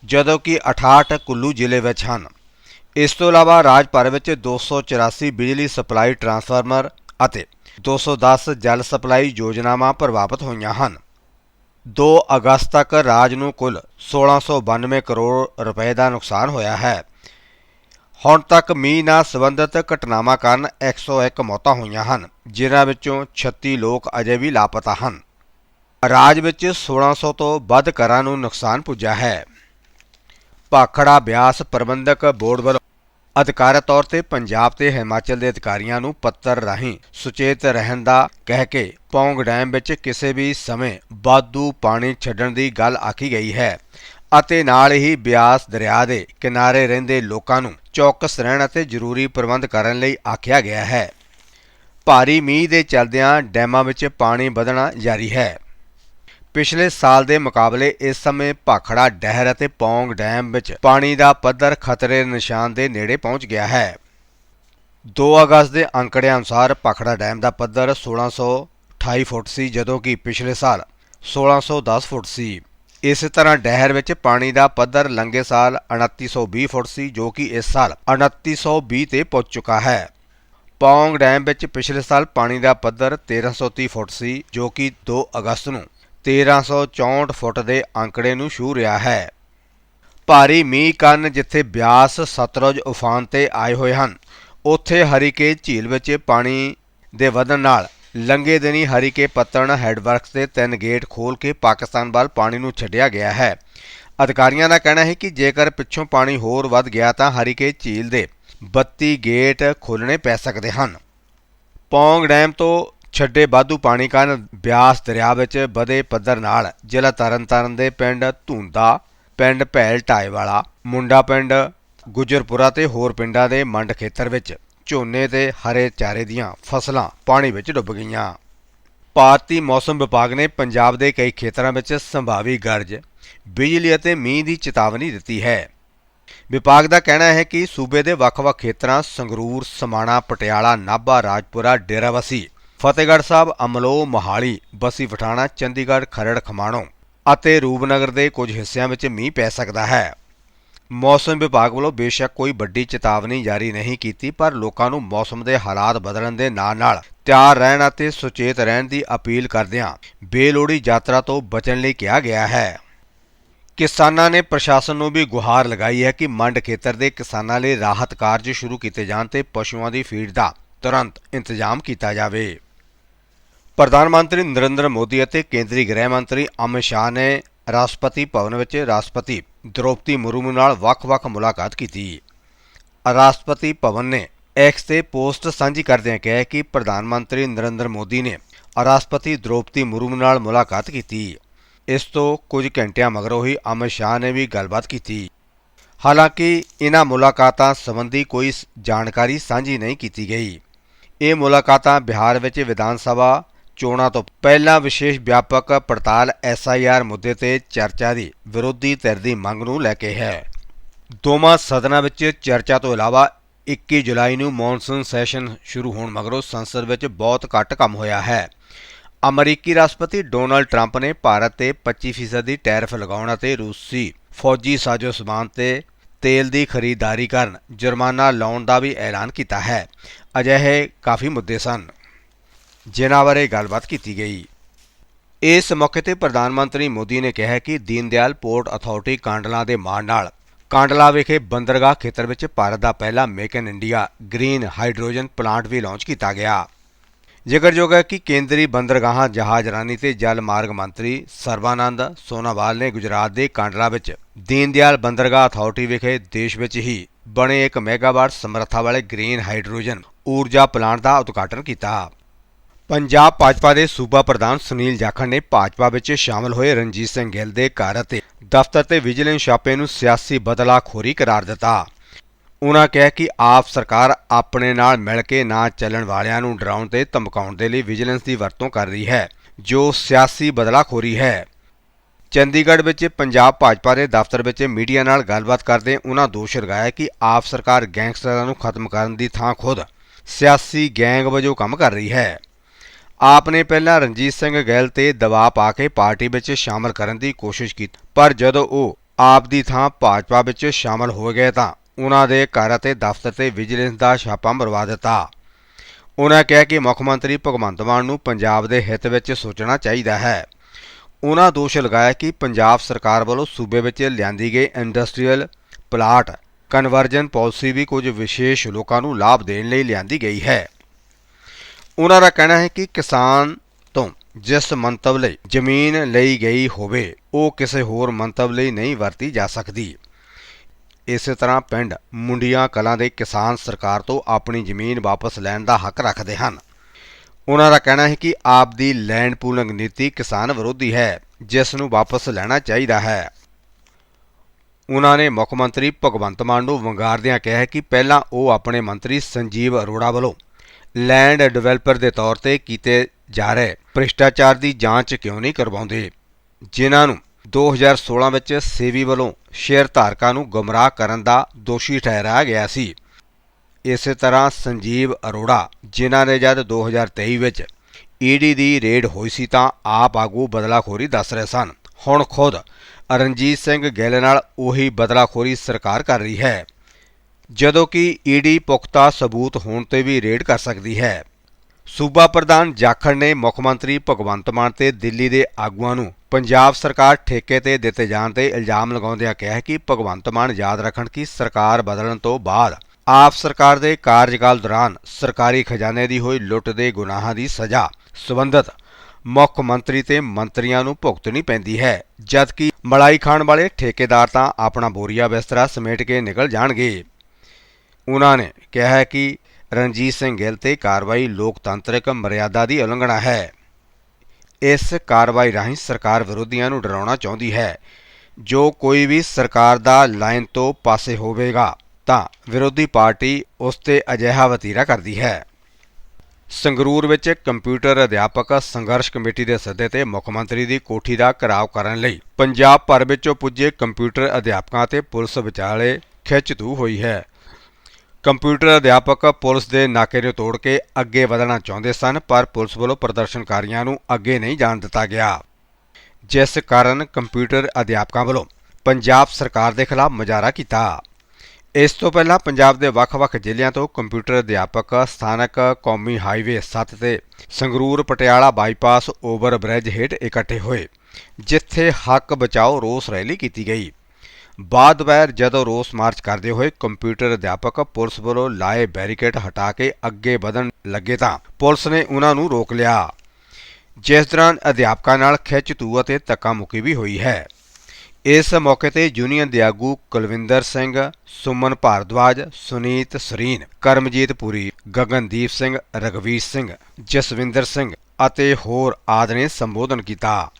ਜਦੋਂ ਕਿ 68 ਕੁੱਲੂ ਜ਼ਿਲ੍ਹੇ ਵਿੱਚ ਹਨ। ਇਸ ਤੋਂ ਇਲਾਵਾ ਰਾਜ ਭਰ ਵਿੱਚ 284 ਬਿਜਲੀ ਸਪਲਾਈ ਟਰਾਂਸਫਾਰਮਰ ਅਤੇ 210 ਜਲ ਸਪਲਾਈ ਯੋਜਨਾਵਾਂ ਪ੍ਰਭਾਵਿਤ ਹੋਈਆਂ ਹਨ। 2 ਅਗਸਤ ਤੱਕ ਰਾਜ ਨੂੰ ਕੁੱਲ 1692 ਕਰੋੜ ਰੁਪਏ ਦਾ ਨੁਕਸਾਨ ਹੋਇਆ ਹੈ। ਹੁਣ ਤੱਕ ਮੀਂਹ ਨਾਲ ਸੰਬੰਧਿਤ ਘਟਨਾਵਾਂ ਕਾਰਨ 101 ਮੌਤਾਂ ਹੋਈਆਂ ਹਨ, ਜਿਨ੍ਹਾਂ ਵਿੱਚੋਂ 36 ਲੋਕ ਅਜੇ ਵੀ ਲਾਪਤਾ ਹਨ। ਰਾਜ ਵਿੱਚ 1600 ਤੋਂ ਵੱਧ ਘਰਾਂ ਨੂੰ ਨੁਕਸਾਨ ਪੁੱਜਾ ਹੈ। ਭਾਖੜਾ ਬਿਆਸ ਪ੍ਰਬੰਧਕ ਬੋਰਡ ਵੱਲੋਂ ਅਧਿਕਾਰਤ ਤੌਰ ਤੇ ਪੰਜਾਬ ਤੇ ਹਿਮਾਚਲ ਦੇ ਅਧਿਕਾਰੀਆਂ ਨੂੰ ਪੱਤਰ ਰਾਹੀਂ ਸੁਚੇਤ ਰਹਿਣ ਦਾ ਕਹਿ ਕੇ ਪੌਂਗ ਡੈਮ ਵਿੱਚ ਕਿਸੇ ਵੀ ਸਮੇਂ ਵਾਧੂ ਪਾਣੀ ਛੱਡਣ ਦੀ ਗੱਲ ਆਖੀ ਗਈ ਹੈ ਅਤੇ ਨਾਲ ਹੀ ਬਿਆਸ ਦਰਿਆ ਦੇ ਕਿਨਾਰੇ ਰਹਿੰਦੇ ਲੋਕਾਂ ਨੂੰ ਚੌਕਸ ਰਹਿਣ ਅਤੇ ਜ਼ਰੂਰੀ ਪ੍ਰਬੰਧ ਕਰਨ ਲਈ ਆਖਿਆ ਗਿਆ ਹੈ। ਭਾਰੀ ਮੀਂਹ ਦੇ ਚੱਲਦਿਆਂ ਡੈਮਾਂ ਵਿੱਚ ਪਾਣੀ ਵਧਣਾ ਜਾਰੀ ਹੈ। ਪਿਛਲੇ ਸਾਲ ਦੇ ਮੁਕਾਬਲੇ ਇਸ ਸਮੇਂ ਭਾਖੜਾ ਡਹਿਰ ਅਤੇ ਪੌਂਗ ਡੈਮ ਵਿੱਚ ਪਾਣੀ ਦਾ ਪੱਧਰ ਖਤਰੇ ਨਿਸ਼ਾਨ ਦੇ ਨੇੜੇ ਪਹੁੰਚ ਗਿਆ ਹੈ। 2 ਅਗਸਤ ਦੇ ਅੰਕੜਿਆਂ ਅਨੁਸਾਰ ਭਾਖੜਾ ਡੈਮ ਦਾ ਪੱਧਰ 1628 ਫੁੱਟ ਸੀ, ਜਦੋਂ ਕਿ ਪਿਛਲੇ ਸਾਲ 1610 ਫੁੱਟ ਸੀ। ਇਸੇ ਤਰ੍ਹਾਂ ਡਹਿਰ ਵਿੱਚ ਪਾਣੀ ਦਾ ਪੱਧਰ ਲੰਘੇ ਸਾਲ 2920 ਫੁੱਟ ਸੀ, ਜੋ ਕਿ ਇਸ ਸਾਲ 2920 ਤੇ ਪਹੁੰਚ ਚੁੱਕਾ ਹੈ। ਪੌਂਗ ਡੈਮ ਵਿੱਚ ਪਿਛਲੇ ਸਾਲ ਪਾਣੀ ਦਾ ਪੱਧਰ 1330 ਫੁੱਟ ਸੀ, ਜੋ ਕਿ 2 ਅਗਸਤ ਨੂੰ 1364 ਫੁੱਟ ਦੇ ਅੰਕੜੇ ਨੂੰ ਛੂ ਰਿਹਾ ਹੈ। ਭਾਰੀ ਮੀਂਹ ਕਾਰਨ ਜਿੱਥੇ ਬਿਆਸ, ਸਤਲੁਜ, ਉਫਾਨ ਤੇ ਆਏ ਹੋਏ ਹਨ, ਉੱਥੇ ਹਰੀਕੇ ਝੀਲ ਵਿੱਚ ਪਾਣੀ ਦੇ ਵਧਣ ਨਾਲ ਲੰਗੇ ਦਿਨੀ ਹਰੀਕੇ ਪੱਤਣ ਹੈਡਵਰਕਸ ਦੇ ਤਿੰਨ ਗੇਟ ਖੋਲ ਕੇ ਪਾਕਿਸਤਾਨ ਵੱਲ ਪਾਣੀ ਨੂੰ ਛੱਡਿਆ ਗਿਆ ਹੈ। ਅਧਿਕਾਰੀਆਂ ਦਾ ਕਹਿਣਾ ਹੈ ਕਿ ਜੇਕਰ ਪਿੱਛੋਂ ਪਾਣੀ ਹੋਰ ਵੱਧ ਗਿਆ ਤਾਂ ਹਰੀਕੇ ਝੀਲ ਦੇ 32 ਗੇਟ ਖੋਲਣੇ ਪੈ ਸਕਦੇ ਹਨ। ਪੌਂਗ ਡੈਮ ਤੋਂ ਛੱਡੇ ਵਾਧੂ ਪਾਣੀ ਕਾਰਨ ਬਿਆਸ ਦਰਿਆ ਵਿੱਚ ਵਧੇ ਪੱਧਰ ਨਾਲ ਜ਼ਿਲ੍ਹਾ ਤਰਨਤਾਰਨ ਦੇ ਪਿੰਡ ਧੁੰਦਾ ਪਿੰਡ ਭੈਲ ਢਾਏਵਾਲਾ ਮੁੰਡਾ ਪਿੰਡ ਗੁਜਰਪੁਰਾ ਤੇ ਹੋਰ ਪਿੰਡਾਂ ਦੇ ਮੰਡ ਖੇਤਰ ਵਿੱਚ ਝੋਨੇ ਤੇ ਹਰੇ ਚਾਰੇ ਦੀਆਂ ਫਸਲਾਂ ਪਾਣੀ ਵਿੱਚ ਡੁੱਬ ਗਈਆਂ। ਭਾਰਤੀ ਮੌਸਮ ਵਿਭਾਗ ਨੇ ਪੰਜਾਬ ਦੇ ਕਈ ਖੇਤਰਾਂ ਵਿੱਚ ਸੰਭਾਵੀ ਗਰਜ ਬਿਜਲੀ ਅਤੇ ਮੀਂਹ ਦੀ ਚੇਤਾਵਨੀ ਦਿੱਤੀ ਹੈ। ਵਿਭਾਗ ਦਾ ਕਹਿਣਾ ਹੈ ਕਿ ਸੂਬੇ ਦੇ ਵੱਖ-ਵੱਖ ਖੇਤਰਾਂ ਸੰਗਰੂਰ, ਸਮਾਣਾ, ਪਟਿਆਲਾ, ਨਾਭਾ, ਰਾਜਪੁਰਾ, ਡੇਰਾਬੱਸੀ, ਫਤਿਹਗੜ੍ਹ ਸਾਹਿਬ, ਅਮਲੋਹ, ਮੋਹਾਲੀ, ਬਸੀ ਪਠਾਣਾ, ਚੰਡੀਗੜ੍ਹ, ਖਰੜ, ਖਮਾਣੋ ਅਤੇ ਰੂਪਨਗਰ ਦੇ ਕੁਝ ਹਿੱਸਿਆਂ ਵਿੱਚ ਮੀਂਹ ਪੈ ਸਕਦਾ ਹੈ। ਮੌਸਮ ਵਿਭਾਗ ਵੱਲੋਂ ਬੇਸ਼ੱਕ ਕੋਈ ਵੱਡੀ ਚੇਤਾਵਨੀ ਜਾਰੀ ਨਹੀਂ ਕੀਤੀ ਪਰ ਲੋਕਾਂ ਨੂੰ ਮੌਸਮ ਦੇ ਹਾਲਾਤ ਬਦਲਣ ਦੇ ਨਾਲ-ਨਾਲ ਤਿਆਰ ਰਹਿਣ ਅਤੇ ਸੁਚੇਤ ਰਹਿਣ ਦੀ ਅਪੀਲ ਕਰਦਿਆਂ ਬੇਲੋੜੀ ਯਾਤਰਾ ਤੋਂ ਬਚਣ ਲਈ ਕਿਹਾ ਗਿਆ ਹੈ। ਕਿਸਾਨਾਂ ਨੇ ਪ੍ਰਸ਼ਾਸਨ ਨੂੰ ਵੀ ਗੁਹਾਰ ਲਗਾਈ ਹੈ ਕਿ ਮੰਡ ਖੇਤਰ ਦੇ ਕਿਸਾਨਾਂ ਲਈ ਰਾਹਤ ਕਾਰਜ ਸ਼ੁਰੂ ਕੀਤੇ ਜਾਣ ਤੇ ਪਸ਼ੂਆਂ ਦੀ ਫੀਡ ਦਾ ਤੁਰੰਤ ਇੰਤਜ਼ਾਮ ਕੀਤਾ ਜਾਵੇ। ਪ੍ਰਧਾਨ ਮੰਤਰੀ ਨਰਿੰਦਰ ਮੋਦੀ ਅਤੇ ਕੇਂਦਰੀ ਗ੍ਰਹਿ ਮੰਤਰੀ ਅਮਿਤ ਸ਼ਾਹ ਨੇ ਰਾਸ਼ਟਰਪਤੀ ਭਵਨ ਵਿੱਚ ਰਾਸ਼ਟਰਪਤੀ ਦ੍ਰੋਪਦੀ ਮੁਰਮੂ ਨਾਲ ਵੱਖ-ਵੱਖ ਮੁਲਾਕਾਤ ਕੀਤੀ। ਰਾਸ਼ਟਰਪਤੀ ਭਵਨ ਨੇ ਐਕਸ ਤੇ ਪੋਸਟ ਸਾਂਝੀ ਕਰਦਿਆਂ ਕਿਹਾ ਕਿ ਪ੍ਰਧਾਨ ਮੰਤਰੀ ਨਰਿੰਦਰ ਮੋਦੀ ਨੇ ਰਾਸ਼ਟਰਪਤੀ ਦ੍ਰੋਪਦੀ ਮੁਰਮੂ ਨਾਲ ਮੁਲਾਕਾਤ ਕੀਤੀ। ਇਸ ਤੋਂ ਕੁਝ ਘੰਟਿਆਂ ਮਗਰੋਂ ਹੀ ਅਮਿਤ ਸ਼ਾਹ ਨੇ ਵੀ ਗੱਲਬਾਤ ਕੀਤੀ। ਹਾਲਾਂਕਿ ਇਹਨਾਂ ਮੁਲਾਕਾਤਾਂ ਸੰਬੰਧੀ ਕੋਈ ਜਾਣਕਾਰੀ ਸਾਂਝੀ ਨਹੀਂ ਕੀਤੀ ਗਈ। ਇਹ ਮੁਲਾਕਾਤਾਂ ਬਿਹਾਰ ਵਿੱਚ ਵਿਧਾਨ ਸਭਾ ਚੋਣਾਂ ਤੋਂ ਪਹਿਲਾਂ ਵਿਸ਼ੇਸ਼ ਵਿਆਪਕ ਪੜਤਾਲ ਐਸਆਈਆਰ ਮੁੱਦੇ ਤੇ ਚਰਚਾ ਦੀ ਵਿਰੋਧੀ ਧਿਰ ਦੀ ਮੰਗ ਨੂੰ ਲੈ ਕੇ ਹੈ। ਦੋਵਾਂ ਸਦਨਾਂ ਵਿੱਚ ਚਰਚਾ ਤੋਂ ਇਲਾਵਾ 21 ਜੁਲਾਈ ਨੂੰ ਮੌਨਸੂਨ ਸੈਸ਼ਨ ਸ਼ੁਰੂ ਹੋਣ ਮਗਰੋਂ ਸੰਸਦ ਵਿੱਚ ਬਹੁਤ ਘੱਟ ਕੰਮ ਹੋਇਆ ਹੈ। ਅਮਰੀਕੀ ਰਾਸ਼ਟਰਪਤੀ ਡੋਨਲਡ ਟਰੰਪ ਨੇ ਭਾਰਤ ਤੇ 25% ਦੀ ਟੈਰਿਫ ਲਗਾਉਣ ਅਤੇ ਰੂਸੀ ਫੌਜੀ ਸਾਜ਼ੋ ਸਮਾਨ ਤੇ ਤੇਲ ਦੀ ਖਰੀਦਦਾਰੀ ਕਰਨ ਜੁਰਮਾਨਾ ਲਾਉਣ ਦਾ ਵੀ ਐਲਾਨ ਕੀਤਾ ਹੈ। ਅਜਿਹੇ ਕਾਫੀ ਮੁੱਦੇ ਸਨ ਜਿਨ੍ਹਾਂ ਬਾਰੇ ਗੱਲਬਾਤ ਕੀਤੀ ਗਈ। ਇਸ ਮੌਕੇ ਤੇ ਪ੍ਰਧਾਨ ਮੰਤਰੀ ਮੋਦੀ ਨੇ ਕਿਹਾ ਕਿ ਦੀਨਦਿਆਲ ਪੋਰਟ ਅਥਾਰਟੀ ਕਾਂਡਲਾ ਦੇ ਮਾਣ ਨਾਲ ਕਾਂਡਲਾ ਵਿਖੇ ਬੰਦਰਗਾਹ ਖੇਤਰ ਵਿੱਚ ਭਾਰਤ ਦਾ ਪਹਿਲਾ make in India green hydrogen plant we launch ਕੀਤਾ ਗਿਆ। ਜ਼ਿਕਰਯੋਗ ਹੈ ਕਿ ਕੇਂਦਰੀ ਬੰਦਰਗਾਹਾਂ ਜਹਾਜ਼ਰਾਨੀ ਤੇ ਜਲ ਮਾਰਗ ਮੰਤਰੀ ਸਰਵਾਨੰਦ ਸੋਨਾਵਾਲ ਨੇ ਗੁਜਰਾਤ ਦੇ ਕਾਂਡਲਾ ਵਿੱਚ ਦੀਨਦਿਆਲ ਬੰਦਰਗਾਹ ਅਥਾਰਟੀ ਵਿਖੇ ਦੇਸ਼ ਵਿੱਚ ਹੀ ਬਣੇ ਇੱਕ ਮੈਗਾਵਾਟ ਸਮਰੱਥਾ ਵਾਲੇ ਗ੍ਰੀਨ ਹਾਈਡਰੋਜਨ ਊਰਜਾ ਪਲਾਂਟ ਦਾ ਉਦਘਾਟਨ ਕੀਤਾ। ਪੰਜਾਬ ਭਾਜਪਾ ਦੇ ਸੂਬਾ ਪ੍ਰਧਾਨ ਸੁਨੀਲ ਜਾਖੜ ਨੇ ਭਾਜਪਾ ਵਿੱਚ ਸ਼ਾਮਲ ਹੋਏ ਰਣਜੀਤ ਸਿੰਘ ਗਿੱਲ ਦੇ ਘਰ ਅਤੇ ਦਫ਼ਤਰ ਤੇ ਵਿਜੀਲੈਂਸ ਛਾਪੇ ਨੂੰ ਸਿਆਸੀ ਬਦਲਾਖੋਰੀ ਕਰਾਰ ਦਿੱਤਾ। ਉਨ੍ਹਾਂ ਕਿਹਾ ਕਿ ਆਪ ਸਰਕਾਰ ਆਪਣੇ ਨਾਲ ਮਿਲ ਕੇ ਨਾ ਚੱਲਣ ਵਾਲਿਆਂ ਨੂੰ ਡਰਾਉਣ ਤੇ ਧਮਕਾਉਣ ਦੇ ਲਈ ਵਿਜੀਲੈਂਸ ਦੀ ਵਰਤੋਂ ਕਰ ਰਹੀ ਹੈ, ਜੋ ਸਿਆਸੀ ਬਦਲਾਖੋਰੀ ਹੈ। ਚੰਡੀਗੜ੍ਹ ਵਿੱਚ ਪੰਜਾਬ ਭਾਜਪਾ ਦੇ ਦਫ਼ਤਰ ਵਿੱਚ ਮੀਡੀਆ ਨਾਲ ਗੱਲਬਾਤ ਕਰਦੇ ਉਨ੍ਹਾਂ ਦੋਸ਼ ਲਗਾਇਆ ਕਿ ਆਪ ਸਰਕਾਰ ਗੈਂਗਸਟਰਾਂ ਨੂੰ ਖਤਮ ਕਰਨ ਦੀ ਥਾਂ ਖੁਦ ਸਿਆਸੀ ਗੈਂਗ ਵਜੋਂ ਕੰਮ ਕਰ ਰਹੀ ਹੈ। ਆਪ ਨੇ ਪਹਿਲਾਂ ਰਣਜੀਤ ਸਿੰਘ ਗੈਲ ਤੇ ਦਬਾਅ ਪਾ ਕੇ ਪਾਰਟੀ ਵਿੱਚ ਸ਼ਾਮਲ ਕਰਨ ਦੀ ਕੋਸ਼ਿਸ਼ ਕੀਤੀ ਪਰ ਜਦੋਂ ਉਹ ਆਪ ਦੀ ਥਾਂ ਭਾਜਪਾ ਵਿੱਚ ਸ਼ਾਮਲ ਹੋ ਗਏ ਤਾਂ ਉਹਨਾਂ ਦੇ ਘਰ ਅਤੇ ਦਫ਼ਤਰ ਤੇ ਵਿਜੀਲੈਂਸ ਦਾ ਛਾਪਾ ਮਰਵਾ ਦਿੱਤਾ। ਉਹਨਾਂ ਕਿਹਾ ਕਿ ਮੁੱਖ ਮੰਤਰੀ ਭਗਵੰਤ ਮਾਨ ਨੂੰ ਪੰਜਾਬ ਦੇ ਹਿੱਤ ਵਿੱਚ ਸੋਚਣਾ ਚਾਹੀਦਾ ਹੈ। ਉਨ੍ਹਾਂ ਦੋਸ਼ ਲਗਾਇਆ ਕਿ ਪੰਜਾਬ ਸਰਕਾਰ ਵੱਲੋਂ ਸੂਬੇ ਵਿੱਚ ਲਿਆਂਦੀ ਗਈ ਇੰਡਸਟਰੀਅਲ ਪਲਾਟ ਕਨਵਰਜਨ ਪਾਲਿਸੀ ਵੀ ਕੁਝ ਵਿਸ਼ੇਸ਼ ਲੋਕਾਂ ਨੂੰ ਲਾਭ ਦੇਣ ਲਈ ਲਿਆਂਦੀ ਗਈ ਹੈ। ਉਹਨਾਂ ਦਾ ਕਹਿਣਾ ਹੈ ਕਿ ਕਿਸਾਨ ਤੋਂ ਜਿਸ ਮੰਤਵ ਲਈ ਜ਼ਮੀਨ ਲਈ ਗਈ ਹੋਵੇ, ਉਹ ਕਿਸੇ ਹੋਰ ਮੰਤਵ ਲਈ ਨਹੀਂ ਵਰਤੀ ਜਾ ਸਕਦੀ। ਇਸੇ ਤਰ੍ਹਾਂ ਪਿੰਡ ਮੁੰਡੀਆਂ ਕਲਾਂ ਦੇ ਕਿਸਾਨ ਸਰਕਾਰ ਤੋਂ ਆਪਣੀ ਜ਼ਮੀਨ ਵਾਪਸ ਲੈਣ ਦਾ ਹੱਕ ਰੱਖਦੇ ਹਨ। ਉਹਨਾਂ ਦਾ ਕਹਿਣਾ ਹੈ ਕਿ ਆਪ ਦੀ ਲੈਂਡ ਪੂਲਿੰਗ ਨੀਤੀ ਕਿਸਾਨ ਵਿਰੋਧੀ ਹੈ, ਜਿਸ ਨੂੰ ਵਾਪਸ ਲੈਣਾ ਚਾਹੀਦਾ ਹੈ। ਉਹਨਾਂ ਨੇ ਮੁੱਖ ਮੰਤਰੀ ਭਗਵੰਤ ਮਾਨ ਨੂੰ ਵੰਗਾਰਦਿਆਂ ਕਿਹਾ ਕਿ ਪਹਿਲਾਂ ਉਹ ਆਪਣੇ ਮੰਤਰੀ ਸੰਜੀਵ ਅਰੋੜਾ ਵੱਲੋਂ ਲੈਂਡ ਡਿਵੈਲਪਰ ਦੇ ਤੌਰ ਤੇ ਕੀਤੇ ਜਾ ਰਹੇ ਭ੍ਰਿਸ਼ਟਾਚਾਰ ਦੀ ਜਾਂਚ ਕਿਉਂ ਨਹੀਂ ਕਰਵਾਉਂਦੇ? ਜਿਨ੍ਹਾਂ ਨੂੰ 2016 ਵਿੱਚ ਸੇਵੀ ਵੱਲੋਂ ਸ਼ੇਅਰ ਧਾਰਕਾਂ ਨੂੰ ਗੁੰਮਰਾਹ ਕਰਨ ਦਾ ਦੋਸ਼ੀ ਠਹਿਰਾਇਆ ਗਿਆ ਸੀ। ਇਸੇ ਤਰ੍ਹਾਂ ਸੰਜੀਵ ਅਰੋੜਾ, ਜਿਨ੍ਹਾਂ ਨੇ ਜਦ 2023 ਵਿੱਚ ਈਡੀ ਦੀ ਰੇਡ ਹੋਈ ਸੀ ਤਾਂ ਆਪ ਆਗੂ ਬਦਲਾਖੋਰੀ ਦੱਸ ਰਹੇ ਸਨ। ਹੁਣ ਖੁਦ ਰਣਜੀਤ ਸਿੰਘ ਗਿੱਲ ਨਾਲ ਉਹੀ ਬਦਲਾਖੋਰੀ ਸਰਕਾਰ ਕਰ ਰਹੀ ਹੈ। ਜਦੋਂ ਕਿ ਈਡੀ ਪੁਖਤਾ ਸਬੂਤ ਹੋਣ ਤੇ ਵੀ ਰੇਡ ਕਰ ਸਕਦੀ ਹੈ। ਸੂਬਾ ਪ੍ਰਧਾਨ ਜਾਖੜ ਨੇ ਮੁੱਖ ਮੰਤਰੀ ਭਗਵੰਤ ਮਾਨ ਤੇ ਦਿੱਲੀ ਦੇ ਆਗੂਆਂ ਨੂੰ ਪੰਜਾਬ ਸਰਕਾਰ ਠੇਕੇ ਤੇ ਦਿੱਤੇ ਜਾਣ ਤੇ ਇਲਜ਼ਾਮ ਲਗਾਉਂਦਿਆਂ ਕਿਹਾ ਕਿ ਭਗਵੰਤ ਮਾਨ ਯਾਦ ਰੱਖਣ ਕਿ ਸਰਕਾਰ ਬਦਲਣ ਤੋਂ ਬਾਅਦ ਆਪ ਸਰਕਾਰ ਦੇ ਕਾਰਜਕਾਲ ਦੌਰਾਨ ਸਰਕਾਰੀ ਖਜ਼ਾਨੇ ਦੀ ਹੋਈ ਲੁੱਟ ਦੇ ਗੁਨਾਹਾਂ ਦੀ ਸਜ਼ਾ ਸਬੰਧਤ ਮੁੱਖ ਮੰਤਰੀ ਤੇ ਮੰਤਰੀਆਂ ਨੂੰ ਭੁਗਤਣੀ ਪੈਂਦੀ ਹੈ, ਜਦਕਿ ਮਲਾਈ ਖਾਣ ਵਾਲੇ ਠੇਕੇਦਾਰ ਤਾਂ ਆਪਣਾ ਬੋਰੀਆ ਬਿਸਤਰਾ ਸਮੇਟ ਕੇ ਨਿਕਲ ਜਾਣਗੇ। ਉਨ੍ਹਾਂ ਨੇ ਕਿਹਾ ਕਿ ਰਣਜੀਤ ਸਿੰਘ ਗਿੱਲ ਤੇ ਕਾਰਵਾਈ ਲੋਕਤੰਤਰਿਕ ਮਰਿਆਦਾ ਦੀ ਉਲੰਘਣਾ ਹੈ। ਇਸ ਕਾਰਵਾਈ ਰਾਹੀਂ ਸਰਕਾਰ ਵਿਰੋਧੀਆਂ ਨੂੰ ਡਰਾਉਣਾ ਚਾਹੁੰਦੀ ਹੈ। ਜੋ ਕੋਈ ਵੀ ਸਰਕਾਰ ਦਾ ਲਾਈਨ ਤੋਂ ਪਾਸੇ ਹੋਵੇਗਾ, ਤਾਂ ਵਿਰੋਧੀ ਪਾਰਟੀ ਉਸ ਤੇ ਅਜਿਹਾ ਵਤੀਰਾ ਕਰਦੀ ਹੈ। ਸੰਗਰੂਰ ਵਿੱਚ ਕੰਪਿਊਟਰ ਅਧਿਆਪਕ ਸੰਘਰਸ਼ ਕਮੇਟੀ ਦੇ ਸੱਦੇ ਤੇ ਮੁੱਖ ਮੰਤਰੀ ਦੀ ਕੋਠੀ ਦਾ ਘਰਾਓ ਕਰਨ ਲਈ ਪੰਜਾਬ ਭਰ ਵਿੱਚੋਂ ਪੁੱਜੇ ਕੰਪਿਊਟਰ ਅਧਿਆਪਕਾਂ ਤੇ ਪੁਲਿਸ ਵਿਚਾਲੇ ਖਿੱਚਤੂ ਹੋਈ ਹੈ। ਕੰਪਿਊਟਰ ਅਧਿਆਪਕ ਪੁਲਿਸ ਦੇ ਨਾਕੇ ਨੂੰ ਤੋੜ ਕੇ ਅੱਗੇ ਵਧਣਾ ਚਾਹੁੰਦੇ ਸਨ, ਪਰ ਪੁਲਿਸ ਵੱਲੋਂ ਪ੍ਰਦਰਸ਼ਨਕਾਰੀਆਂ ਨੂੰ ਅੱਗੇ ਨਹੀਂ ਜਾਣ ਦਿੱਤਾ ਗਿਆ। ਜਿਸ ਕਾਰਨ ਕੰਪਿਊਟਰ ਅਧਿਆਪਕਾਂ ਵੱਲੋਂ ਪੰਜਾਬ ਸਰਕਾਰ ਦੇ ਖਿਲਾਫ ਮੁਜ਼ਾਹਰਾ ਕੀਤਾ। ਇਸ ਤੋਂ ਪਹਿਲਾਂ ਪੰਜਾਬ ਦੇ ਵੱਖ-ਵੱਖ ਜ਼ਿਲ੍ਹਿਆਂ ਤੋਂ ਕੰਪਿਊਟਰ ਅਧਿਆਪਕ ਸਥਾਨਕ ਕੌਮੀ ਹਾਈਵੇ 7 ਤੇ Sangrur Patiala bypass over bridge ਹੇਠ ਇਕੱਠੇ ਹੋਏ, ਜਿੱਥੇ ਹੱਕ ਬਚਾਓ ਰੋਸ ਰੈਲੀ ਕੀਤੀ ਗਈ। ਬਾਅਦ ਵੈਰ ਜਦੋਂ ਰੋਸ ਮਾਰਚ ਕਰਦੇ ਹੋਏ ਕੰਪਿਊਟਰ ਅਧਿਆਪਕ ਪੁਲਿਸ ਵੱਲੋਂ ਲਾਏ ਬੈਰੀਕੇਡ ਹਟਾ ਕੇ ਅੱਗੇ ਵਧਣ ਲੱਗੇ ਤਾਂ ਪੁਲਿਸ ਨੇ ਉਹਨਾਂ ਨੂੰ ਰੋਕ ਲਿਆ। ਜਿਸ ਦੌਰਾਨ ਅਧਿਆਪਕਾਂ ਨਾਲ ਖਿੱਚਤੂ ਅਤੇ ਧੱਕਾ ਮੁੱਕੀ ਵੀ ਹੋਈ ਹੈ। ਇਸ ਮੌਕੇ ਤੇ ਯੂਨੀਅਨ ਦੇ ਆਗੂ ਕੁਲਵਿੰਦਰ ਸਿੰਘ, ਸੁਮਨ ਭਾਰਦਵਾਜ, ਸੁਨੀਤ ਸਰੀਨ, ਕਰਮਜੀਤ ਪੁਰੀ, ਗਗਨਦੀਪ ਸਿੰਘ ਰਗਵੀਰ ਸਿੰਘ, ਜਸਵਿੰਦਰ ਸਿੰਘ ਅਤੇ ਹੋਰ ਆਦਿ ਨੇ ਸੰਬੋਧਨ ਕੀਤਾ।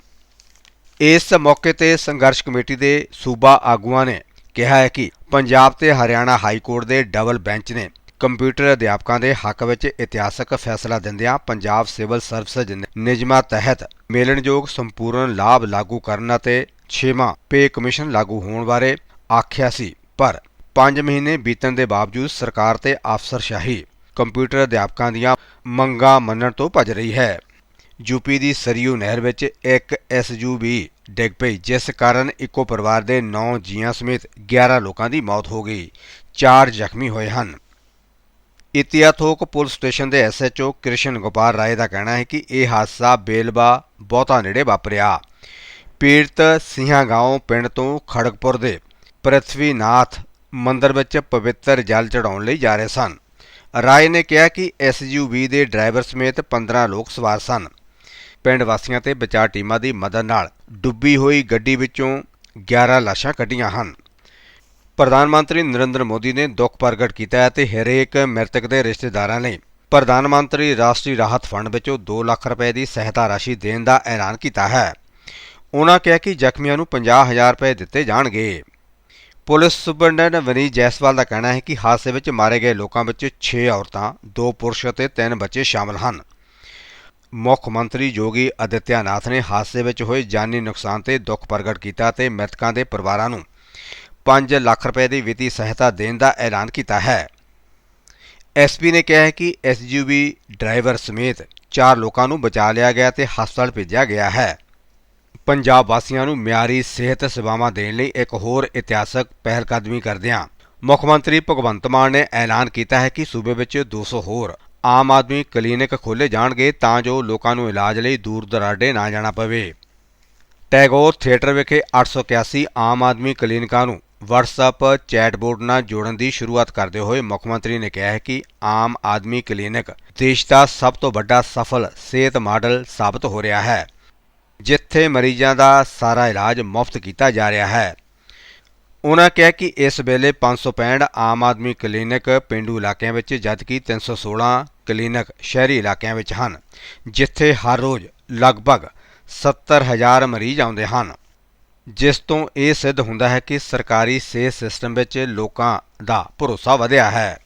ਇਸ ਮੌਕੇ ਤੇ ਸੰਘਰਸ਼ ਕਮੇਟੀ ਦੇ ਸੂਬਾ ਆਗੂਆਂ ਨੇ ਕਿਹਾ ਹੈ ਕਿ ਪੰਜਾਬ ਤੇ ਹਰਿਆਣਾ ਹਾਈ ਕੋਰਟ ਦੇ ਡਬਲ ਬੈਂਚ ਨੇ ਕੰਪਿਊਟਰ ਅਧਿਆਪਕਾਂ ਦੇ ਹੱਕ ਵਿੱਚ ਇਤਿਹਾਸਕ ਫੈਸਲਾ ਦਿੰਦਿਆਂ ਪੰਜਾਬ ਸਿਵਲ ਸਰਵਿਸ ਨਿਯਮਾਂ ਤਹਿਤ ਮਿਲਣਯੋਗ ਸੰਪੂਰਨ ਲਾਭ ਲਾਗੂ ਕਰਨ ਅਤੇ ਛੇਵਾਂ ਪੇ ਕਮਿਸ਼ਨ ਲਾਗੂ ਹੋਣ ਬਾਰੇ ਆਖਿਆ ਸੀ। ਪਰ 5 ਮਹੀਨੇ ਬੀਤਣ ਦੇ ਬਾਵਜੂਦ ਸਰਕਾਰ ਤੇ ਅਫਸਰਸ਼ਾਹੀ ਕੰਪਿਊਟਰ ਅਧਿਆਪਕਾਂ ਦੀਆਂ ਮੰਗਾਂ ਮੰਨਣ ਤੋਂ ਭੱਜ ਰਹੀ ਹੈ। ਯੂਪੀ ਦੀ ਸਰਯੂ ਨਹਿਰ ਵਿੱਚ ਇੱਕ ਐਸਯੂਵੀ ਡਿੱਗ ਪਈ, ਜਿਸ ਕਾਰਨ ਇੱਕੋ ਪਰਿਵਾਰ ਦੇ 9 ਜੀਆਂ ਸਮੇਤ 11 ਲੋਕਾਂ ਦੀ ਮੌਤ ਹੋ ਗਈ। ਚਾਰ ਜ਼ਖਮੀ ਹੋਏ ਹਨ। ਇਤਿਆਥੋਕ ਪੁਲਿਸ ਸਟੇਸ਼ਨ ਦੇ ਐਸਐਚਓ ਕ੍ਰਿਸ਼ਨ ਗੋਪਾਲ ਰਾਏ ਦਾ ਕਹਿਣਾ ਹੈ ਕਿ ਇਹ ਹਾਦਸਾ ਬੇਲਬਾ ਬਹੁਤਾ ਨੇੜੇ ਵਾਪਰਿਆ। ਪੀੜਤ ਸਿੰਘਾਗਾঁਓ ਪਿੰਡ ਤੋਂ ਖੜਗਪੁਰ ਦੇ ਪ੍ਰਿਥਵੀਨਾਥ ਮੰਦਰ ਵਿੱਚ ਪਵਿੱਤਰ ਜਲ ਚੜਾਉਣ ਲਈ ਜਾ ਰਹੇ ਸਨ। ਰਾਏ ਨੇ ਕਿਹਾ ਕਿ ਐਸਯੂਵੀ ਦੇ ਡਰਾਈਵਰ ਸਮੇਤ 15 ਲੋਕ ਸਵਾਰ ਸਨ। ਪਿੰਡ ਵਾਸੀਆਂ ਤੇ ਬਚਾਅ ਟੀਮਾਂ ਦੀ ਮਦਦ ਨਾਲ ਡੁੱਬੀ ਹੋਈ ਗੱਡੀ ਵਿੱਚੋਂ 11 ਲਾਸ਼ਾਂ ਕੱਢੀਆਂ ਹਨ। ਪ੍ਰਧਾਨ ਮੰਤਰੀ ਨਰਿੰਦਰ ਮੋਦੀ ਨੇ ਦੁੱਖ ਪ੍ਰਗਟ ਕੀਤਾ ਹੈ ਤੇ ਹਰੇਕ ਮ੍ਰਿਤਕ ਦੇ ਰਿਸ਼ਤੇਦਾਰਾਂ ਲਈ ਪ੍ਰਧਾਨ ਮੰਤਰੀ ਰਾਸ਼ਟਰੀ ਰਾਹਤ ਫੰਡ ਵਿੱਚੋਂ 2 ਲੱਖ ਰੁਪਏ ਦੀ ਸਹਾਇਤਾ ਰਾਸ਼ੀ ਦੇਣ ਦਾ ਐਲਾਨ ਕੀਤਾ ਹੈ। ਉਹਨਾਂ ਕਿਹਾ ਕਿ ਜ਼ਖਮੀਆਂ ਨੂੰ 50000 ਰੁਪਏ ਦਿੱਤੇ ਜਾਣਗੇ। ਪੁਲਿਸ ਸੁਪਰਡੈਂਟ ਵਨੀਤ ਜੈਸਵਾਲ ਦਾ ਕਹਿਣਾ ਹੈ ਕਿ ਹਾਦਸੇ ਵਿੱਚ ਮਾਰੇ ਗਏ ਲੋਕਾਂ ਵਿੱਚ 6 ਔਰਤਾਂ 2 ਪੁਰਸ਼ ਅਤੇ 3 ਬੱਚੇ ਸ਼ਾਮਲ ਹਨ। ਮੁੱਖ ਮੰਤਰੀ ਯੋਗੀ ਆਦਿੱਤਿਆਨਾਥ ਨੇ ਹਾਦਸੇ ਵਿੱਚ ਹੋਏ ਜਾਨੀ ਨੁਕਸਾਨ ਤੇ ਦੁੱਖ ਪ੍ਰਗਟ ਕੀਤਾ ਤੇ ਮ੍ਰਿਤਕਾਂ ਦੇ ਪਰਿਵਾਰਾਂ ਨੂੰ 5 ਲੱਖ ਰੁਪਏ ਦੀ ਵਿੱਤੀ ਸਹਾਇਤਾ ਦੇਣ ਦਾ ਐਲਾਨ ਕੀਤਾ ਹੈ। ਐਸਪੀ ਨੇ ਕਿਹਾ ਹੈ ਕਿ ਐਸਯੂਵੀ ਡਰਾਈਵਰ ਸਮੇਤ 4 ਲੋਕਾਂ ਨੂੰ ਬਚਾ ਲਿਆ ਗਿਆ ਤੇ ਹਸਪਤਾਲ ਭੇਜਿਆ ਗਿਆ ਹੈ। ਪੰਜਾਬ ਵਾਸੀਆਂ ਨੂੰ ਮਿਆਰੀ ਸਿਹਤ ਸੇਵਾਵਾਂ ਦੇਣ ਲਈ ਇੱਕ ਹੋਰ ਇਤਿਹਾਸਕ ਪਹਿਲਕਦਮੀ ਕਰਦਿਆਂ ਮੁੱਖ ਮੰਤਰੀ ਭਗਵੰਤ ਮਾਨ ਨੇ ਐਲਾਨ ਕੀਤਾ ਹੈ ਕਿ ਸੂਬੇ ਵਿੱਚ 200 ਹੋਰ ਆਮ ਆਦਮੀ ਕਲੀਨਿਕ ਖੋਲੇ ਜਾਣਗੇ ਤਾਂ ਜੋ ਲੋਕਾਂ ਨੂੰ ਇਲਾਜ ਲਈ ਦੂਰ ਦਰਾਡੇ ਨਾ ਜਾਣਾ ਪਵੇ। ਟੈਗੋਰ ਥੀਏਟਰ ਵਿਖੇ 881 ਆਮ ਆਦਮੀ ਕਲੀਨਿਕਾਂ ਨੂੰ WhatsApp ਚੈਟਬੋਰਡ ਨਾਲ ਜੋੜਨ ਦੀ ਸ਼ੁਰੂਆਤ ਕਰਦੇ ਹੋਏ ਮੁੱਖ ਮੰਤਰੀ ਨੇ ਕਿਹਾ ਹੈ ਕਿ ਆਮ ਆਦਮੀ ਕਲੀਨਿਕ ਦੇਸ਼ ਦਾ ਸਭ ਤੋਂ ਵੱਡਾ ਸਫਲ ਸਿਹਤ ਮਾਡਲ ਸਾਬਤ ਹੋ ਰਿਹਾ ਹੈ, ਜਿੱਥੇ ਮਰੀਜ਼ਾਂ ਦਾ ਸਾਰਾ ਇਲਾਜ ਮੁਫਤ ਕੀਤਾ ਜਾ ਰਿਹਾ ਹੈ। ਉਨ੍ਹਾਂ ਕਿਹਾ ਕਿ ਇਸ ਵੇਲੇ 565 ਆਮ ਆਦਮੀ ਕਲੀਨਿਕ ਪਿੰਡੂ ਇਲਾਕਿਆਂ ਵਿੱਚ ਜਦਕਿ 316 ਕਲੀਨਿਕ ਸ਼ਹਿਰੀ ਇਲਾਕਿਆਂ ਵਿੱਚ ਹਨ, ਜਿੱਥੇ ਹਰ ਰੋਜ਼ ਲਗਭਗ 70000 ਮਰੀਜ਼ ਆਉਂਦੇ ਹਨ। ਜਿਸ ਤੋਂ ਇਹ ਸਿੱਧ ਹੁੰਦਾ ਹੈ ਕਿ ਸਰਕਾਰੀ ਸਿਹਤ ਸਿਸਟਮ ਵਿੱਚ ਲੋਕਾਂ ਦਾ ਭਰੋਸਾ ਵਧਿਆ ਹੈ।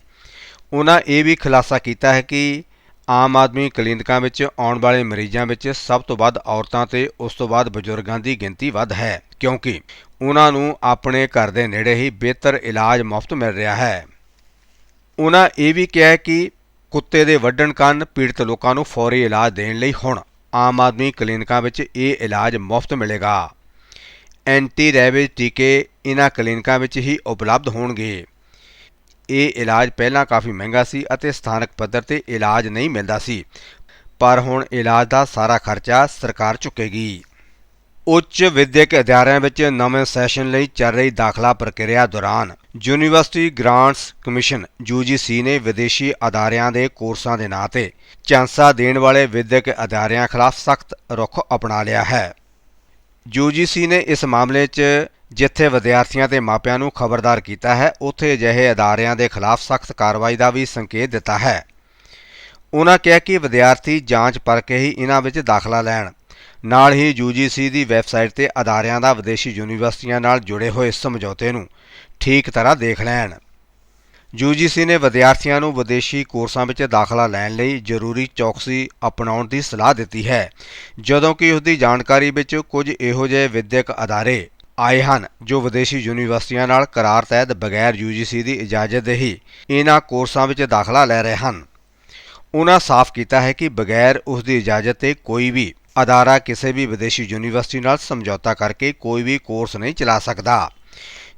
ਉਹਨਾਂ ਇਹ ਵੀ ਖੁਲਾਸਾ ਕੀਤਾ ਹੈ ਕਿ ਆਮ ਆਦਮੀ ਕਲੀਨਿਕਾਂ ਵਿੱਚ ਆਉਣ ਵਾਲੇ ਮਰੀਜ਼ਾਂ ਵਿੱਚ ਸਭ ਤੋਂ ਵੱਧ ਔਰਤਾਂ ਤੇ ਉਸ ਤੋਂ ਬਾਅਦ ਬਜ਼ੁਰਗਾਂ ਦੀ ਗਿਣਤੀ ਵੱਧ ਹੈ, ਕਿਉਂਕਿ ਉਹਨਾਂ ਨੂੰ ਆਪਣੇ ਘਰ ਦੇ ਨੇੜੇ ਹੀ ਬਿਹਤਰ ਇਲਾਜ ਮੁਫਤ ਮਿਲ ਰਿਹਾ ਹੈ। ਉਹਨਾਂ ਇਹ ਵੀ ਕਿਹਾ ਕਿ ਕੁੱਤੇ ਦੇ ਵੱਢਣ ਕਾਰਨ ਪੀੜਤ ਲੋਕਾਂ ਨੂੰ ਫੌਰੀ ਇਲਾਜ ਦੇਣ ਲਈ ਹੁਣ ਆਮ ਆਦਮੀ ਕਲੀਨਿਕਾਂ ਵਿੱਚ ਇਹ ਇਲਾਜ ਮੁਫਤ ਮਿਲੇਗਾ। ਐਂਟੀ ਰੈਬਿਜ਼ ਟੀਕੇ ਇਹਨਾਂ ਕਲੀਨਿਕਾਂ ਵਿੱਚ ਹੀ ਉਪਲਬਧ ਹੋਣਗੇ। ਇਹ ਇਲਾਜ ਪਹਿਲਾਂ ਕਾਫੀ ਮਹਿੰਗਾ ਸੀ ਅਤੇ ਸਥਾਨਕ ਪੱਧਰ ਤੇ ਇਲਾਜ ਨਹੀਂ ਮਿਲਦਾ ਸੀ, ਪਰ ਹੁਣ ਇਲਾਜ ਦਾ ਸਾਰਾ ਖਰਚਾ ਸਰਕਾਰ ਚੁੱਕੇਗੀ। ਉੱਚ ਵਿਦਿਅਕ ਅਦਾਰਿਆਂ ਵਿੱਚ ਨਵੇਂ ਸੈਸ਼ਨ ਲਈ ਚੱਲ ਰਹੀ ਦਾਖਲਾ ਪ੍ਰਕਿਰਿਆ ਦੌਰਾਨ ਯੂਨੀਵਰਸਿਟੀ ਗ੍ਰਾਂਟਸ ਕਮਿਸ਼ਨ UGC ਨੇ ਵਿਦੇਸ਼ੀ ਅਦਾਰਿਆਂ ਦੇ ਕੋਰਸਾਂ ਦੇ ਨਾਂ ਤੇ ਚਾਂਸਾ ਦੇਣ ਵਾਲੇ ਵਿਦਿਅਕ ਅਦਾਰਿਆਂ ਖਿਲਾਫ ਸਖਤ ਰੁਖ ਅਪਣਾ ਲਿਆ ਹੈ। UGC ਨੇ ਇਸ ਮਾਮਲੇ 'ਚ ਜਿੱਥੇ ਵਿਦਿਆਰਥੀਆਂ ਤੇ ਮਾਪਿਆਂ ਨੂੰ ਖਬਰਦਾਰ ਕੀਤਾ ਹੈ, ਉੱਥੇ ਅਜਿਹੇ ਅਦਾਰਿਆਂ ਦੇ ਖਿਲਾਫ ਸਖਤ ਕਾਰਵਾਈ ਦਾ ਵੀ ਸੰਕੇਤ ਦਿੱਤਾ ਹੈ। ਉਹਨਾਂ ਕਿਹਾ ਕਿ ਵਿਦਿਆਰਥੀ ਜਾਂਚ ਪਰਖ ਹੀ ਇਹਨਾਂ ਵਿੱਚ ਦਾਖਲਾ ਲੈਣ। ਨਾਲ ਹੀ UGC ਦੀ ਵੈਬਸਾਈਟ ਤੇ ਅਦਾਰਿਆਂ ਦਾ ਵਿਦੇਸ਼ੀ ਯੂਨੀਵਰਸਿਟੀਆਂ ਨਾਲ ਜੁੜੇ ਹੋਏ ਸਮਝੌਤੇ ਨੂੰ ਠੀਕ ਤਰ੍ਹਾਂ ਦੇਖ ਲੈਣ। UGC ਨੇ ਵਿਦਿਆਰਥੀਆਂ ਨੂੰ ਵਿਦੇਸ਼ੀ ਕੋਰਸਾਂ ਵਿੱਚ ਦਾਖਲਾ ਲੈਣ ਲਈ ਜ਼ਰੂਰੀ ਚੌਕਸੀ ਅਪਣਾਉਣ ਦੀ ਸਲਾਹ ਦਿੱਤੀ ਹੈ। ਜਦੋਂ ਕਿ ਉਸ ਦੀ ਜਾਣਕਾਰੀ ਵਿੱਚ ਕੁਝ ਇਹੋ ਜਿਹੇ ਵਿਦਿਅਕ ਅਦਾਰੇ ਆਏ ਹਨ, ਜੋ ਵਿਦੇਸ਼ੀ ਯੂਨੀਵਰਸਿਟੀਆਂ ਨਾਲ ਕਰਾਰ ਤਹਿਤ ਬਗੈਰ UGC ਦੀ ਇਜਾਜ਼ਤ ਦੇ ਹੀ ਇਹਨਾਂ ਕੋਰਸਾਂ ਵਿੱਚ ਦਾਖਲਾ ਲੈ ਰਹੇ ਹਨ। ਉਹਨਾਂ ਸਾਫ਼ ਕੀਤਾ ਹੈ ਕਿ ਬਗੈਰ ਉਸ ਦੀ ਇਜਾਜ਼ਤ ਤੇ ਕੋਈ ਵੀ ਅਦਾਰਾ ਕਿਸੇ ਵੀ ਵਿਦੇਸ਼ੀ ਯੂਨੀਵਰਸਿਟੀ ਨਾਲ ਸਮਝੌਤਾ ਕਰਕੇ ਕੋਈ ਵੀ ਕੋਰਸ ਨਹੀਂ ਚਲਾ ਸਕਦਾ।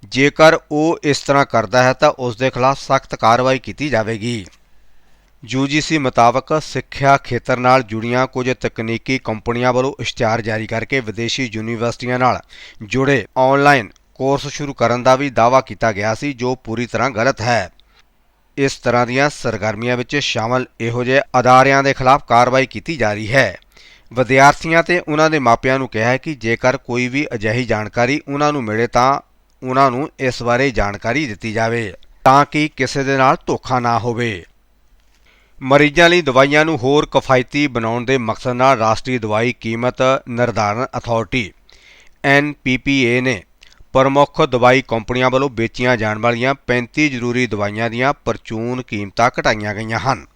ਜੇਕਰ ਉਹ ਇਸ ਤਰ੍ਹਾਂ ਕਰਦਾ ਹੈ ਤਾਂ ਉਸ ਦੇ ਖਿਲਾਫ ਸਖਤ ਕਾਰਵਾਈ ਕੀਤੀ ਜਾਵੇਗੀ। UGC ਮੁਤਾਬਕ ਸਿੱਖਿਆ ਖੇਤਰ ਨਾਲ ਜੁੜੀਆਂ ਕੁਝ ਤਕਨੀਕੀ ਕੰਪਨੀਆਂ ਵੱਲੋਂ ਇਸ਼ਤਿਹਾਰ ਜਾਰੀ ਕਰਕੇ ਵਿਦੇਸ਼ੀ ਯੂਨੀਵਰਸਿਟੀਆਂ ਨਾਲ ਜੁੜੇ ਆਨਲਾਈਨ ਕੋਰਸ ਸ਼ੁਰੂ ਕਰਨ ਦਾ ਵੀ ਦਾਅਵਾ ਕੀਤਾ ਗਿਆ ਸੀ, ਜੋ ਪੂਰੀ ਤਰ੍ਹਾਂ ਗਲਤ ਹੈ। ਇਸ ਤਰ੍ਹਾਂ ਦੀਆਂ ਸਰਗਰਮੀਆਂ ਵਿੱਚ ਸ਼ਾਮਲ ਇਹੋ ਜਿਹੇ ਅਦਾਰਿਆਂ ਦੇ ਖਿਲਾਫ ਕਾਰਵਾਈ ਕੀਤੀ ਜਾ ਰਹੀ ਹੈ। ਵਿਦਿਆਰਥੀਆਂ ਤੇ ਉਹਨਾਂ ਦੇ ਮਾਪਿਆਂ ਨੂੰ ਕਿਹਾ ਹੈ ਕਿ ਜੇਕਰ ਕੋਈ ਵੀ ਅਜਿਹੀ ਜਾਣਕਾਰੀ ਉਹਨਾਂ ਨੂੰ ਮਿਲੇ ਤਾਂ ਉਹਨਾਂ ਨੂੰ ਇਸ ਬਾਰੇ ਜਾਣਕਾਰੀ ਦਿੱਤੀ ਜਾਵੇ ਤਾਂ ਕਿ ਕਿਸੇ ਦੇ ਨਾਲ ਧੋਖਾ ਨਾ ਹੋਵੇ। ਮਰੀਜ਼ਾਂ ਲਈ ਦਵਾਈਆਂ ਨੂੰ ਹੋਰ ਕਿਫਾਇਤੀ ਬਣਾਉਣ ਦੇ ਮਕਸਦ ਨਾਲ ਰਾਸ਼ਟਰੀ ਦਵਾਈ ਕੀਮਤ ਨਿਰਧਾਰਨ ਅਥਾਰਟੀ NPPA ਨੇ ਪ੍ਰਮੁੱਖ ਦਵਾਈ ਕੰਪਨੀਆਂ ਵੱਲੋਂ ਵੇਚੀਆਂ ਜਾਣ ਵਾਲੀਆਂ 35 ਜ਼ਰੂਰੀ ਦਵਾਈਆਂ ਦੀਆਂ ਪਰਚੂਨ ਕੀਮਤਾਂ ਘਟਾਈਆਂ ਗਈਆਂ ਹਨ।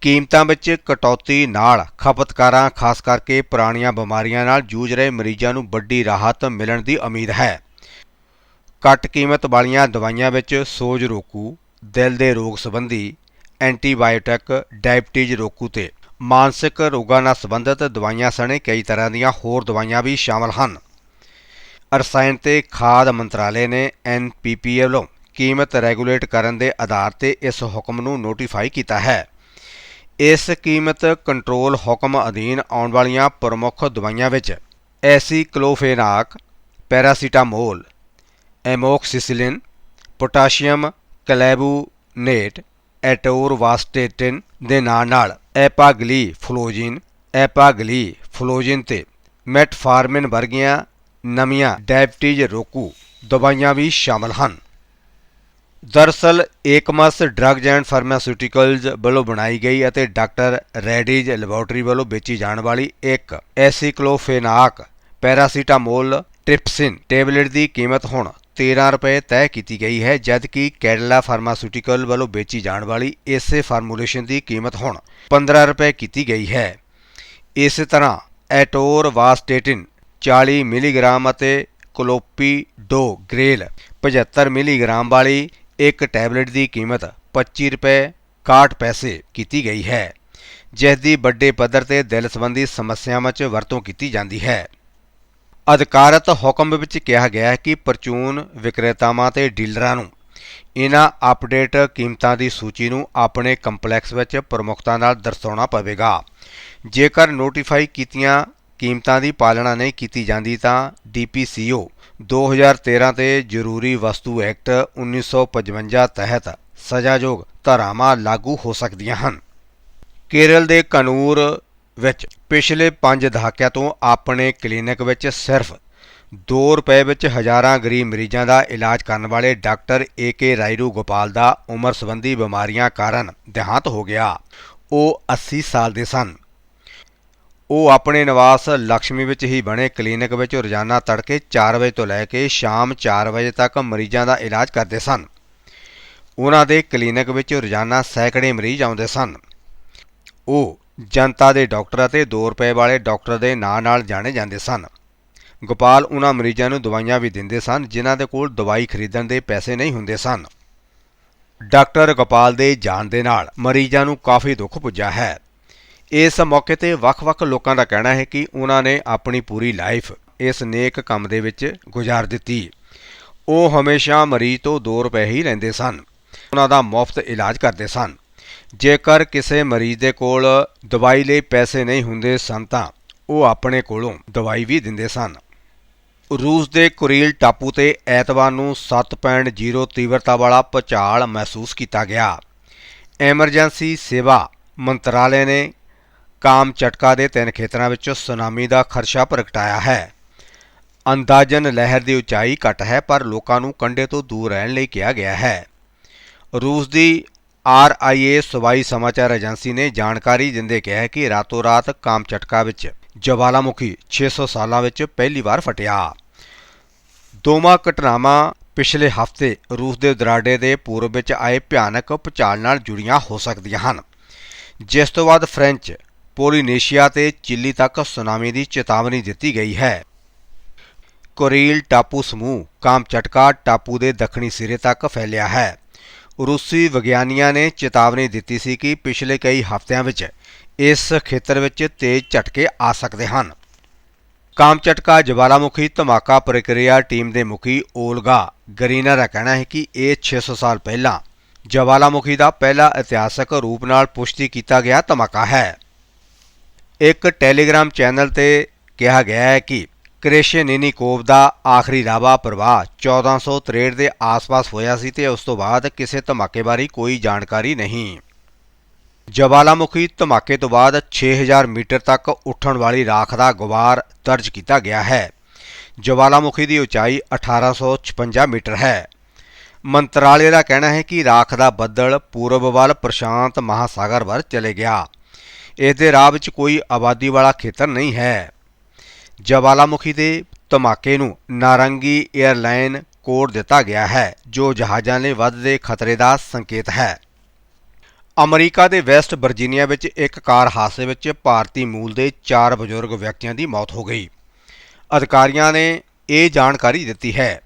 ਕੀਮਤਾਂ ਵਿੱਚ ਕਟੌਤੀ ਨਾਲ ਖਪਤਕਾਰਾਂ, ਖਾਸ ਕਰਕੇ ਪੁਰਾਣੀਆਂ ਬਿਮਾਰੀਆਂ ਨਾਲ ਜੂਝ ਰਹੇ ਮਰੀਜ਼ਾਂ ਨੂੰ ਵੱਡੀ ਰਾਹਤ ਮਿਲਣ ਦੀ ਉਮੀਦ ਹੈ। ਘੱਟ ਕੀਮਤ ਵਾਲੀਆਂ ਦਵਾਈਆਂ ਵਿੱਚ ਸੋਜ ਰੋਕੂ, ਦਿਲ ਦੇ ਰੋਗ ਸੰਬੰਧੀ ਐਂਟੀਬਾਇਓਟਿਕ ਡਾਇਬਟੀਜ਼ ਰੋਕੂ ਤੇ ਮਾਨਸਿਕ ਰੋਗਾਂ ਨਾਲ ਸੰਬੰਧਿਤ ਦਵਾਈਆਂ ਸਣੇ ਕਈ ਤਰ੍ਹਾਂ ਦੀਆਂ ਹੋਰ ਦਵਾਈਆਂ ਵੀ ਸ਼ਾਮਲ ਹਨ। ਰਸਾਇਣ ਤੇ ਖਾਦ ਮੰਤਰਾਲੇ ਨੇ ਐਨਪੀਪੀਏ ਵੱਲੋਂ ਕੀਮਤ ਰੈਗੂਲੇਟ ਕਰਨ ਦੇ ਆਧਾਰ ਤੇ ਇਸ ਹੁਕਮ ਨੂੰ ਨੋਟੀਫਾਈ ਕੀਤਾ ਹੈ। ਇਸ ਕੀਮਤ ਕੰਟਰੋਲ ਹੁਕਮ ਅਧੀਨ ਆਉਣ ਵਾਲੀਆਂ ਪ੍ਰਮੁੱਖ ਦਵਾਈਆਂ ਵਿੱਚ ਐਸੀਕਲੋਫੇਨਾਕ, ਪੈਰਾਸੀਟਾਮੋਲ ਐਮੋਕਸਿਸਿਲਿਨ, ਪੋਟਾਸ਼ੀਅਮ ਕਲੈਬੂਨੇਟ, ਐਟੋਰਵਾਸਟੇਟਿਨ ਦੇ ਨਾਲ ਨਾਲ ਐਪਾਗਲੀ ਫਲੋਜਿਨ ਐਪਾਗਲੀ ਫਲੋਜਿਨ ਤੇ ਮੈਟਫਾਰਮਿਨ ਵਰਗੀਆਂ ਨਵੀਆਂ ਡਾਇਬਟੀਜ਼ ਰੋਕੂ ਦਵਾਈਆਂ ਵੀ ਸ਼ਾਮਲ ਹਨ। ਦਰਸਲ ਏਕਮਸ ਡਰੱਗਜ਼ ਐਂਡ ਫਾਰਮਾਸਿਊਟੀਕਲਜ਼ ਵੱਲੋਂ ਬਣਾਈ ਗਈ ਅਤੇ ਡਾਕਟਰ ਰੈਡੀਜ਼ ਲੈਬੋਰਟਰੀ ਵੱਲੋਂ ਵੇਚੀ ਜਾਣ ਵਾਲੀ ਇੱਕ ਐਸੀਕਲੋਫੇਨਾਕ ਪੈਰਾਸੀਟਾਮੋਲ ਟ੍ਰਿਪਸਿਨ ਟੈਬਲੇਟ ਦੀ ਕੀਮਤ ਹੁਣ 13 ਰੁਪਏ ਤੈਅ ਕੀਤੀ ਗਈ ਹੈ, ਜਦਕਿ ਕੈਡਲਾ ਫਾਰਮਾਸਿਊਟੀਕਲ ਵੱਲੋਂ ਵੇਚੀ ਜਾਣ ਵਾਲੀ ਇਸੇ ਫਾਰਮੂਲੇਸ਼ਨ ਦੀ ਕੀਮਤ ਹੁਣ 15 ਰੁਪਏ ਕੀਤੀ ਗਈ ਹੈ। ਇਸੇ ਤਰ੍ਹਾਂ ਐਟੋਰਵਾਸਟੇਟਿਨ 40 ਮਿਲੀਗ੍ਰਾਮ ਅਤੇ ਕਲੋਪੀਡੋ ਗ੍ਰੇਲ 75 ਮਿਲੀਗ੍ਰਾਮ ਵਾਲੀ ਇੱਕ ਟੈਬਲੇਟ ਦੀ ਕੀਮਤ 25 ਰੁਪਏ 61 ਪੈਸੇ ਕੀਤੀ ਗਈ ਹੈ, ਜਿਸ ਦੀ ਵੱਡੇ ਪੱਧਰ ਤੇ ਦਿਲ ਸੰਬੰਧੀ ਸਮੱਸਿਆਵਾਂ 'ਚ ਵਰਤੋਂ ਕੀਤੀ ਜਾਂਦੀ ਹੈ। ਅਧਿਕਾਰਤ ਹੁਕਮ ਵਿੱਚ ਕਿਹਾ ਗਿਆ ਹੈ ਕਿ ਪਰਚੂਨ ਵਿਕਰੇਤਾਵਾਂ ਤੇ ਡੀਲਰਾਂ ਨੂੰ ਇਹਨਾਂ ਅਪਡੇਟ ਕੀਮਤਾਂ ਦੀ ਸੂਚੀ ਨੂੰ ਆਪਣੇ ਕੰਪਲੈਕਸ ਵਿੱਚ ਪ੍ਰਮੁਖਤਾ ਨਾਲ ਦਰਸਾਉਣਾ ਪਵੇਗਾ। ਜੇਕਰ ਨੋਟੀਫਾਈ ਕੀਤੀਆਂ ਕੀਮਤਾਂ ਦੀ ਪਾਲਣਾ ਨਹੀਂ ਕੀਤੀ ਜਾਂਦੀ ਤਾਂ DPCO 2013 ਤੇ ਜ਼ਰੂਰੀ ਵਸਤੂ ਐਕਟ 1955 ਤਹਿਤ ਸਜ਼ਾਯੋਗ ਧਾਰਾਵਾਂ ਲਾਗੂ ਹੋ ਸਕਦੀਆਂ ਹਨ। ਕੇਰਲ ਦੇ ਕਨੂਰ ਵਿੱਚ ਪਿਛਲੇ 5 ਦਹਾਕਿਆਂ ਤੋਂ ਆਪਣੇ ਕਲੀਨਿਕ ਵਿੱਚ ਸਿਰਫ 2 ਰੁਪਏ ਵਿੱਚ ਹਜ਼ਾਰਾਂ ਗਰੀਬ ਮਰੀਜ਼ਾਂ ਦਾ ਇਲਾਜ ਕਰਨ ਵਾਲੇ ਡਾਕਟਰ ਏ ਕੇ ਰਾਇਰੂ ਗੋਪਾਲ ਦਾ ਉਮਰ ਸੰਬੰਧੀ ਬਿਮਾਰੀਆਂ ਕਾਰਨ ਦੇਹਾਂਤ ਹੋ ਗਿਆ। ਉਹ 80 ਸਾਲ ਦੇ ਸਨ। ਉਹ ਆਪਣੇ ਨਿਵਾਸ ਲక్ష్ਮੀ ਵਿੱਚ ਹੀ ਬਣੇ ਕਲੀਨਿਕ ਵਿੱਚ ਰੋਜ਼ਾਨਾ ਤੜਕੇ 4 ਵਜੇ ਤੋਂ ਲੈ ਕੇ ਸ਼ਾਮ 4 ਵਜੇ ਤੱਕ ਮਰੀਜ਼ਾਂ ਦਾ ਇਲਾਜ ਕਰਦੇ ਸਨ। ਉਹਨਾਂ ਦੇ ਕਲੀਨਿਕ ਵਿੱਚ ਰੋਜ਼ਾਨਾ ਸੈਂਕੜੇ ਮਰੀਜ਼ ਆਉਂਦੇ ਸਨ। ਉਹ ਜਨਤਾ ਦੇ ਡਾਕਟਰ ਅਤੇ 2 ਰੁਪਏ ਵਾਲੇ ਡਾਕਟਰ ਦੇ ਨਾਂ ਨਾਲ ਜਾਣੇ ਜਾਂਦੇ ਸਨ। ਗੋਪਾਲ ਉਹਨਾਂ ਮਰੀਜ਼ਾਂ ਨੂੰ ਦਵਾਈਆਂ ਵੀ ਦਿੰਦੇ ਸਨ, ਜਿਨ੍ਹਾਂ ਦੇ ਕੋਲ ਦਵਾਈ ਖਰੀਦਣ ਦੇ ਪੈਸੇ ਨਹੀਂ ਹੁੰਦੇ ਸਨ। ਡਾਕਟਰ ਗੋਪਾਲ ਦੇ ਜਾਣ ਦੇ ਨਾਲ ਮਰੀਜ਼ਾਂ ਨੂੰ ਕਾਫੀ ਦੁੱਖ ਪੁੱਜਾ ਹੈ। ਇਸ ਮੌਕੇ ਤੇ ਵੱਖ-ਵੱਖ ਲੋਕਾਂ ਦਾ ਕਹਿਣਾ ਹੈ ਕਿ ਉਹਨਾਂ ਨੇ ਆਪਣੀ ਪੂਰੀ ਲਾਈਫ ਇਸ ਨੇਕ ਕੰਮ ਦੇ ਵਿੱਚ ਗੁਜ਼ਾਰ ਦਿੱਤੀ। ਉਹ ਹਮੇਸ਼ਾ ਮਰੀਜ਼ ਤੋਂ 2 ਰੁਪਏ ਹੀ ਲੈਂਦੇ ਸਨ। ਉਹਨਾਂ ਦਾ ਮੁਫਤ ਇਲਾਜ ਕਰਦੇ ਸਨ। ਜੇਕਰ ਕਿਸੇ ਮਰੀਜ਼ ਦੇ ਕੋਲ ਦਵਾਈ ਲਈ ਪੈਸੇ ਨਹੀਂ ਹੁੰਦੇ ਸਨ ਤਾਂ ਉਹ ਆਪਣੇ ਕੋਲੋਂ ਦਵਾਈ ਵੀ ਦਿੰਦੇ ਸਨ। ਰੂਸ ਦੇ ਕੁਰੀਲ ਟਾਪੂ ਤੇ ਐਤਵਾਰ ਨੂੰ 7.0 ਤੀਵਰਤਾ ਵਾਲਾ ਭੂਚਾਲ ਮਹਿਸੂਸ ਕੀਤਾ ਗਿਆ। ਐਮਰਜੈਂਸੀ ਸੇਵਾ ਮੰਤਰਾਲੇ ਨੇ ਕਾਮ ਚਟਕਾ ਦੇ ਤਿੰਨ ਖੇਤਰਾਂ ਵਿੱਚ ਸੁਨਾਮੀ ਦਾ ਖਰਸ਼ਾ ਪ੍ਰਗਟਾਇਆ ਹੈ। ਅੰਦਾਜ਼ਨ ਲਹਿਰ ਦੀ ਉਚਾਈ ਘੱਟ ਹੈ, ਪਰ ਲੋਕਾਂ ਨੂੰ ਕੰਢੇ ਤੋਂ ਦੂਰ ਰਹਿਣ ਲਈ ਕਿਹਾ ਗਿਆ ਹੈ। ਰੂਸ ਦੀ ਆਰਆਈਏ ਸਵਾਈ ਸਮਾਚਾਰ ਏਜੰਸੀ ਨੇ ਜਾਣਕਾਰੀ ਦਿੰਦੇ ਕਿਹਾ ਕਿ ਰਾਤੋਂ ਰਾਤ ਕਾਮਚਟਕਾ ਵਿੱਚ ਜਵਾਲਾਮੁਖੀ 600 ਸਾਲਾਂ ਵਿੱਚ ਪਹਿਲੀ ਵਾਰ ਫਟਿਆ। ਦੋਵਾਂ ਘਟਨਾਵਾਂ ਪਿਛਲੇ ਹਫ਼ਤੇ ਰੂਸ ਦੇ ਦਰਾਡੇ ਦੇ ਪੂਰਬ ਵਿੱਚ ਆਏ ਭਿਆਨਕ ਭੂਚਾਲ ਨਾਲ ਜੁੜੀਆਂ ਹੋ ਸਕਦੀਆਂ ਹਨ। ਜਿਸ ਤੋਂ ਬਾਅਦ ਫ੍ਰੈਂਚ, ਪੋਲੀਨੇਸ਼ੀਆ ਤੇ ਚਿਲੀ ਤੱਕ ਸੁਨਾਮੀ ਦੀ ਚੇਤਾਵਨੀ ਦਿੱਤੀ ਗਈ ਹੈ। ਕੋਰੀਲ ਟਾਪੂ ਸਮੂਹ ਕਾਮਚਟਕਾ ਟਾਪੂ ਦੇ ਦੱਖਣੀ ਸਿਰੇ ਤੱਕ ਫੈਲਿਆ ਹੈ। ਰੂਸੀ ਵਿਗਿਆਨੀਆਂ ਨੇ ਚੇਤਾਵਨੀ ਦਿੱਤੀ ਸੀ ਕਿ ਪਿਛਲੇ ਕਈ ਹਫ਼ਤਿਆਂ ਵਿੱਚ ਇਸ ਖੇਤਰ ਵਿੱਚ ਤੇਜ਼ ਝਟਕੇ ਆ ਸਕਦੇ ਹਨ। ਕਾਮਚਟਕਾ ਜਵਾਲਾਮੁਖੀ ਧਮਾਕਾ ਪ੍ਰਕਿਰਿਆ ਟੀਮ ਦੇ ਮੁਖੀ ਓਲਗਾ ਗਰੀਨਾ ਦਾ ਕਹਿਣਾ ਹੈ ਕਿ ਇਹ 600 ਸਾਲ ਪਹਿਲਾਂ ਜਵਾਲਾਮੁਖੀ ਦਾ ਪਹਿਲਾ ਇਤਿਹਾਸਕ ਰੂਪ ਨਾਲ ਪੁਸ਼ਟੀ ਕੀਤਾ ਗਿਆ ਧਮਾਕਾ ਹੈ। ਇੱਕ ਟੈਲੀਗ੍ਰਾਮ ਚੈਨਲ ਤੇ ਕਿਹਾ ਗਿਆ ਹੈ ਕਿ ਕ੍ਰੇਸ਼ੇਨਿਨੀਕੋਵ ਦਾ ਆਖਰੀ ਲਾਵਾ ਪ੍ਰਵਾਹ 1463 ਦੇ ਆਸ-ਪਾਸ ਹੋਇਆ ਸੀ ਤੇ ਉਸ ਤੋਂ ਬਾਅਦ ਕਿਸੇ ਧਮਾਕੇ ਬਾਰੇ ਕੋਈ ਜਾਣਕਾਰੀ ਨਹੀਂ। ਜਵਾਲਾਮੁਖੀ ਧਮਾਕੇ ਤੋਂ ਬਾਅਦ 6000 ਮੀਟਰ ਤੱਕ ਉੱਠਣ ਵਾਲੀ ਰਾਖ ਦਾ ਗੁਬਾਰ ਦਰਜ ਕੀਤਾ ਗਿਆ ਹੈ। ਜਵਾਲਾਮੁਖੀ ਦੀ ਉਚਾਈ 1856 ਮੀਟਰ ਹੈ। ਮੰਤਰਾਲੇ ਦਾ ਕਹਿਣਾ ਹੈ ਕਿ ਰਾਖ ਦਾ ਬੱਦਲ ਪੂਰਬ ਵੱਲ ਪ੍ਰਸ਼ਾਂਤ ਮਹਾਸਾਗਰ ਵੱਲ ਚਲੇ ਗਿਆ। ਇਸ ਦੇ ਰਾਹ ਵਿੱਚ ਕੋਈ ਆਬਾਦੀ ਵਾਲਾ ਖੇਤਰ ਨਹੀਂ ਹੈ। ਜਵਾਲਾਮੁਖੀ ਦੇ ਧਮਾਕੇ ਨੂੰ ਨਾਰੰਗੀ 에ਅਰਲਾਈਨ ਕੋਡ ਦਿੱਤਾ ਗਿਆ ਹੈ, ਜੋ ਜਹਾਜ਼ਾਂ ਲਈ ਵੱਧਦੇ ਖਤਰੇ ਦਾ ਸੰਕੇਤ ਹੈ। ਅਮਰੀਕਾ ਦੇ ਵੈਸਟ ਵਰਜੀਨੀਆ ਵਿੱਚ ਇੱਕ ਕਾਰ ਹਾਦਸੇ ਵਿੱਚ ਭਾਰਤੀ ਮੂਲ ਦੇ 4 ਬਜ਼ੁਰਗ ਵਿਅਕਤੀਆਂ ਦੀ ਮੌਤ ਹੋ ਗਈ। ਅਧਿਕਾਰੀਆਂ ਨੇ ਇਹ ਜਾਣਕਾਰੀ ਦਿੱਤੀ ਹੈ।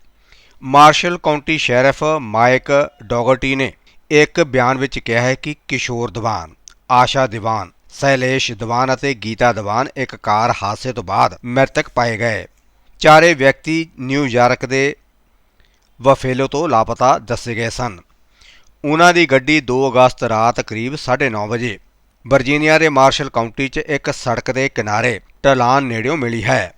Marshall County sheriff Mike Dougherty ਨੇ ਇੱਕ ਬਿਆਨ ਵਿੱਚ ਕਿਹਾ ਹੈ ਕਿ ਕਿਸ਼ੋਰ ਦੀਵਾਨ, ਆਸ਼ਾ ਦੀਵਾਨ ਸੈਲੇਸ਼ ਦੀਵਾਨ ਅਤੇ ਗੀਤਾ ਦੀਵਾਨ ਇੱਕ ਕਾਰ ਹਾਦਸੇ ਤੋਂ ਬਾਅਦ ਮ੍ਰਿਤਕ ਪਾਏ ਗਏ। ਚਾਰੇ ਵਿਅਕਤੀ ਨਿਊਯਾਰਕ ਦੇ ਵਫੇਲੋ ਤੋਂ ਲਾਪਤਾ ਦੱਸੇ ਗਏ ਸਨ। ਉਹਨਾਂ ਦੀ ਗੱਡੀ 2 ਅਗਸਤ ਰਾਤ ਕਰੀਬ 9:30 ਵਜੇ ਵਰਜੀਨੀਆ ਦੇ ਮਾਰਸ਼ਲ ਕਾਉਂਟੀ 'ਚ ਇੱਕ ਸੜਕ ਦੇ ਕਿਨਾਰੇ ਟਲਾਨ ਨੇੜਿਓਂ ਮਿਲੀ ਹੈ।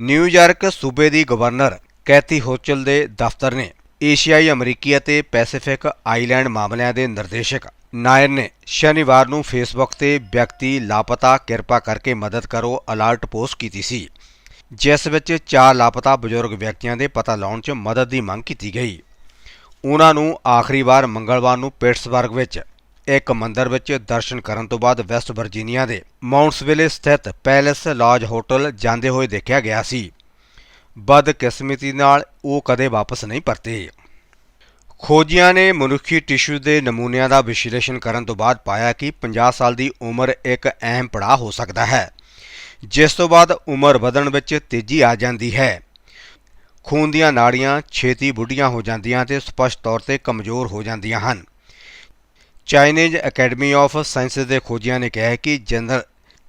ਨਿਊਯਾਰਕ ਸੂਬੇ ਦੀ ਗਵਰਨਰ ਕੈਥੀ ਹੋਚਲ ਦੇ ਦਫ਼ਤਰ ਨੇ ਏਸ਼ੀਆਈ ਅਮਰੀਕੀ ਅਤੇ ਪੈਸੀਫਿਕ ਆਈਲੈਂਡ ਮਾਮਲਿਆਂ ਦੇ ਨਿਰਦੇਸ਼ਕ ਨਾਇਰ ਨੇ ਸ਼ਨੀਵਾਰ ਨੂੰ ਫੇਸਬੁੱਕ ਤੇ ਵਿਅਕਤੀ ਲਾਪਤਾ ਕਿਰਪਾ ਕਰਕੇ ਮਦਦ ਕਰੋ ਅਲਰਟ ਪੋਸਟ ਕੀਤੀ ਸੀ, ਜਿਸ ਵਿੱਚ ਚਾਰ ਲਾਪਤਾ ਬਜ਼ੁਰਗ ਵਿਅਕਤੀਆਂ ਦੇ ਪਤਾ ਲਾਉਣ 'ਚ ਮਦਦ ਦੀ ਮੰਗ ਕੀਤੀ ਗਈ। ਉਹਨਾਂ ਨੂੰ ਆਖਰੀ ਵਾਰ ਮੰਗਲਵਾਰ ਨੂੰ ਪਿਟਸਬਰਗ ਵਿੱਚ ਇੱਕ ਮੰਦਰ ਵਿੱਚ ਦਰਸ਼ਨ ਕਰਨ ਤੋਂ ਬਾਅਦ ਵੈਸਟ ਵਰਜੀਨੀਆ ਦੇ ਮਾਉਂਟਸਵਿਲੇ ਸਥਿਤ ਪੈਲੇਸ ਲੌਜ ਹੋਟਲ ਜਾਂਦੇ ਹੋਏ ਦੇਖਿਆ ਗਿਆ ਸੀ। ਬਦਕਿਸਮਤੀ ਨਾਲ ਉਹ ਕਦੇ ਵਾਪਸ ਨਹੀਂ ਪਰਤੇ। ਖੋਜੀਆਂ ਨੇ ਮਨੁੱਖੀ ਟਿਸ਼ੂ ਦੇ ਨਮੂਨਿਆਂ ਦਾ ਵਿਸ਼ਲੇਸ਼ਣ ਕਰਨ ਤੋਂ ਬਾਅਦ ਪਾਇਆ ਕਿ 50 ਸਾਲ ਦੀ ਉਮਰ ਇੱਕ ਅਹਿਮ ਪੜਾਅ ਹੋ ਸਕਦਾ ਹੈ, ਜਿਸ ਤੋਂ ਬਾਅਦ ਉਮਰ ਵਧਣ ਵਿੱਚ ਤੇਜ਼ੀ ਆ ਜਾਂਦੀ ਹੈ। ਖੂਨ ਦੀਆਂ ਨਾੜੀਆਂ ਛੇਤੀ ਬੁੱਢੀਆਂ ਹੋ ਜਾਂਦੀਆਂ ਤੇ ਸਪਸ਼ਟ ਤੌਰ ਤੇ ਕਮਜ਼ੋਰ ਹੋ ਜਾਂਦੀਆਂ ਹਨ। ਚਾਈਨੀਜ਼ ਅਕੈਡਮੀ ਆਫ ਸਾਇੰਸਜ਼ ਦੇ ਖੋਜੀਆਂ ਨੇ ਕਿਹਾ ਕਿ general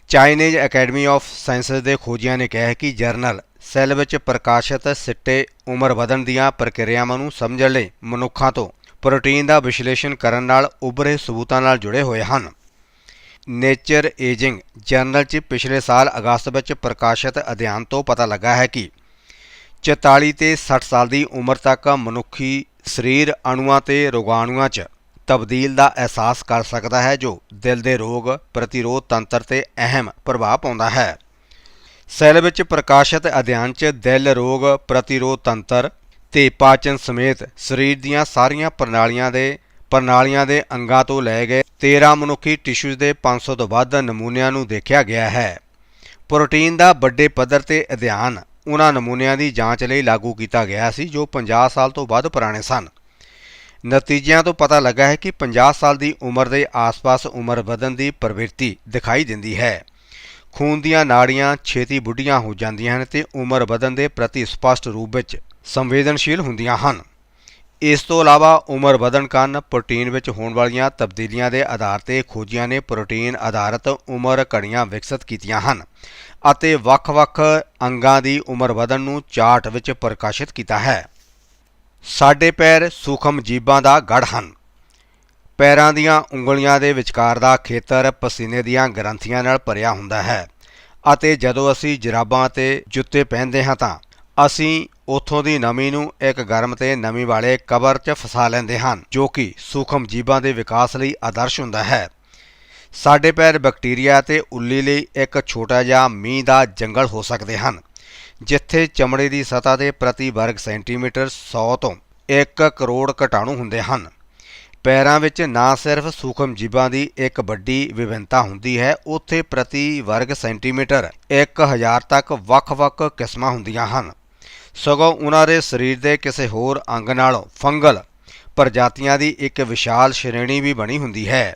Chinese academy of sciences ਦੇ ਖੋਜੀਆਂ ਨੇ ਕਿਹਾ ਹੈ ਕਿ ਜਰਨਲ ਸੈੱਲ ਵਿੱਚ ਪ੍ਰਕਾਸ਼ਿਤ ਸਿੱਟੇ ਉਮਰ ਵਧਣ ਦੀਆਂ ਪ੍ਰਕਿਰਿਆਵਾਂ ਨੂੰ ਸਮਝਣ ਲਈ ਮਨੁੱਖਾਂ ਤੋਂ ਪ੍ਰੋਟੀਨ ਦਾ ਵਿਸ਼ਲੇਸ਼ਣ ਕਰਨ ਨਾਲ ਉਭਰੇ ਸਬੂਤਾਂ ਨਾਲ ਜੁੜੇ ਹੋਏ ਹਨ। ਨੇਚਰ ਏਜਿੰਗ ਜਰਨਲ 'ਚ ਪਿਛਲੇ ਸਾਲ ਅਗਸਤ ਵਿੱਚ ਪ੍ਰਕਾਸ਼ਿਤ ਅਧਿਐਨ ਤੋਂ ਪਤਾ ਲੱਗਾ ਹੈ ਕਿ 44 ਤੇ 60 ਸਾਲ ਦੀ ਉਮਰ ਤੱਕ ਮਨੁੱਖੀ ਸਰੀਰ ਅਣੂਆਂ ਤੇ ਰੋਗਾਣੂਆਂ 'ਚ ਤਬਦੀਲ ਦਾ ਅਹਿਸਾਸ ਕਰ ਸਕਦਾ ਹੈ, ਜੋ ਦਿਲ ਦੇ ਰੋਗ ਪ੍ਰਤੀਰੋਧ ਤੰਤਰ ਤੇ ਅਹਿਮ ਪ੍ਰਭਾਵ ਪਾਉਂਦਾ ਹੈ। ਸੈੱਲ ਵਿੱਚ ਪ੍ਰਕਾਸ਼ਿਤ ਅਧਿਐਨ 'ਚ ਦਿਲ ਰੋਗ ਪ੍ਰਤੀਰੋਧ ਤੰਤਰ ਤੇ ਪਾਚਨ ਸਮੇਤ ਸਰੀਰ ਦੀਆਂ ਸਾਰੀਆਂ ਪ੍ਰਣਾਲੀਆਂ ਦੇ ਪ੍ਰਣਾਲੀਆਂ ਦੇ ਅੰਗਾਂ ਤੋਂ ਲਏ ਗਏ 13 ਮਨੁੱਖੀ ਟਿਸ਼ੂਜ਼ ਦੇ 500 ਤੋਂ ਵੱਧ ਨਮੂਨਿਆਂ ਨੂੰ ਦੇਖਿਆ ਗਿਆ ਹੈ। ਪ੍ਰੋਟੀਨ ਦਾ ਵੱਡੇ ਪੱਧਰ ਤੇ ਅਧਿਐਨ ਉਹਨਾਂ ਨਮੂਨਿਆਂ ਦੀ ਜਾਂਚ ਲਈ ਲਾਗੂ ਕੀਤਾ ਗਿਆ ਸੀ, ਜੋ 50 ਸਾਲ ਤੋਂ ਵੱਧ ਪੁਰਾਣੇ ਸਨ। ਨਤੀਜਿਆਂ ਤੋਂ ਪਤਾ ਲੱਗਾ ਹੈ ਕਿ 50 ਸਾਲ ਦੀ ਉਮਰ ਦੇ ਆਸ-ਪਾਸ ਉਮਰ ਵਧਣ ਦੀ ਪ੍ਰਵਿਰਤੀ ਦਿਖਾਈ ਦਿੰਦੀ ਹੈ। ਖੂਨ ਦੀਆਂ ਨਾੜੀਆਂ ਛੇਤੀ ਬੁੱਢੀਆਂ ਹੋ ਜਾਂਦੀਆਂ ਹਨ ਤੇ ਉਮਰ ਵਧਣ ਦੇ ਪ੍ਰਤੀ ਸਪਸ਼ਟ ਰੂਪ ਵਿੱਚ ਸੰਵੇਦਨਸ਼ੀਲ ਹੁੰਦੀਆਂ ਹਨ। ਇਸ ਤੋਂ ਇਲਾਵਾ ਉਮਰ ਵਧਣ ਕਾਰਨ ਪ੍ਰੋਟੀਨ ਵਿੱਚ ਹੋਣ ਵਾਲੀਆਂ ਤਬਦੀਲੀਆਂ ਦੇ ਆਧਾਰ ਤੇ ਖੋਜੀਆਂ ਨੇ ਪ੍ਰੋਟੀਨ ਆਧਾਰਿਤ ਉਮਰ ਘੜੀਆਂ ਵਿਕਸਿਤ ਕੀਤੀਆਂ ਹਨ ਅਤੇ ਵੱਖ-ਵੱਖ ਅੰਗਾਂ ਦੀ ਉਮਰ ਵਧਣ ਨੂੰ ਚਾਰਟ ਵਿੱਚ ਪ੍ਰਕਾਸ਼ਿਤ ਕੀਤਾ ਹੈ। ਸਾਡੇ ਪੈਰ ਸੂਖਮ ਜੀਬਾਂ ਦਾ ਗੜ ਹਨ। ਪੈਰਾਂ ਦੀਆਂ ਉਂਗਲੀਆਂ ਦੇ ਵਿਚਕਾਰ ਦਾ ਖੇਤਰ ਪਸੀਨੇ ਦੀਆਂ ਗ੍ਰੰਥੀਆਂ ਨਾਲ ਭਰਿਆ ਹੁੰਦਾ ਹੈ ਅਤੇ ਜਦੋਂ ਅਸੀਂ ਜਰਾਬਾਂ ਅਤੇ ਜੁੱਤੇ ਪਹਿਨਦੇ ਹਾਂ ਤਾਂ ਅਸੀਂ ਉਥੋਂ ਦੀ ਨਮੀ ਨੂੰ ਇੱਕ ਗਰਮ ਤੇ ਨਮੀ ਵਾਲੇ ਕਵਰ 'ਚ ਫਸਾ ਲੈਂਦੇ ਹਨ, ਜੋ ਕਿ ਸੂਖਮ ਜੀਵਾਂ ਦੇ ਵਿਕਾਸ ਲਈ ਆਦਰਸ਼ ਹੁੰਦਾ ਹੈ। ਸਾਡੇ ਪੈਰ ਬੈਕਟੀਰੀਆ ਤੇ ਉੱਲੀ ਲਈ ਇੱਕ ਛੋਟਾ ਜਿਹਾ ਮੀਂਹ ਦਾ ਜੰਗਲ ਹੋ ਸਕਦੇ ਹਨ। ਜਿੱਥੇ ਚਮੜੇ ਦੀ ਸਤ੍ਹਾ ਦੇ ਪ੍ਰਤੀ ਵਰਗ ਸੈਂਟੀਮੀਟਰ 100 ਤੋਂ 1 ਕਰੋੜ ਘਟਾਣੂ ਹੁੰਦੇ ਹਨ। ਪੈਰਾਂ ਵਿੱਚ ਨਾ ਸਿਰਫ ਸੂਖਮ ਜੀਵਾਂ ਦੀ ਇੱਕ ਵੱਡੀ ਵਿਭਿੰਨਤਾ ਹੁੰਦੀ ਹੈ, ਉੱਥੇ ਪ੍ਰਤੀ ਵਰਗ ਸੈਂਟੀਮੀਟਰ 1000 ਤੱਕ ਵੱਖ-ਵੱਖ ਕਿਸਮਾਂ ਹੁੰਦੀਆਂ ਹਨ। ਸਗੋਂ ਉਹਨਾਂ ਦੇ ਸਰੀਰ ਦੇ ਕਿਸੇ ਹੋਰ ਅੰਗ ਨਾਲੋਂ ਫੰਗਲ ਪ੍ਰਜਾਤੀਆਂ ਦੀ ਇੱਕ ਵਿਸ਼ਾਲ ਸ਼੍ਰੇਣੀ ਵੀ ਬਣੀ ਹੁੰਦੀ ਹੈ।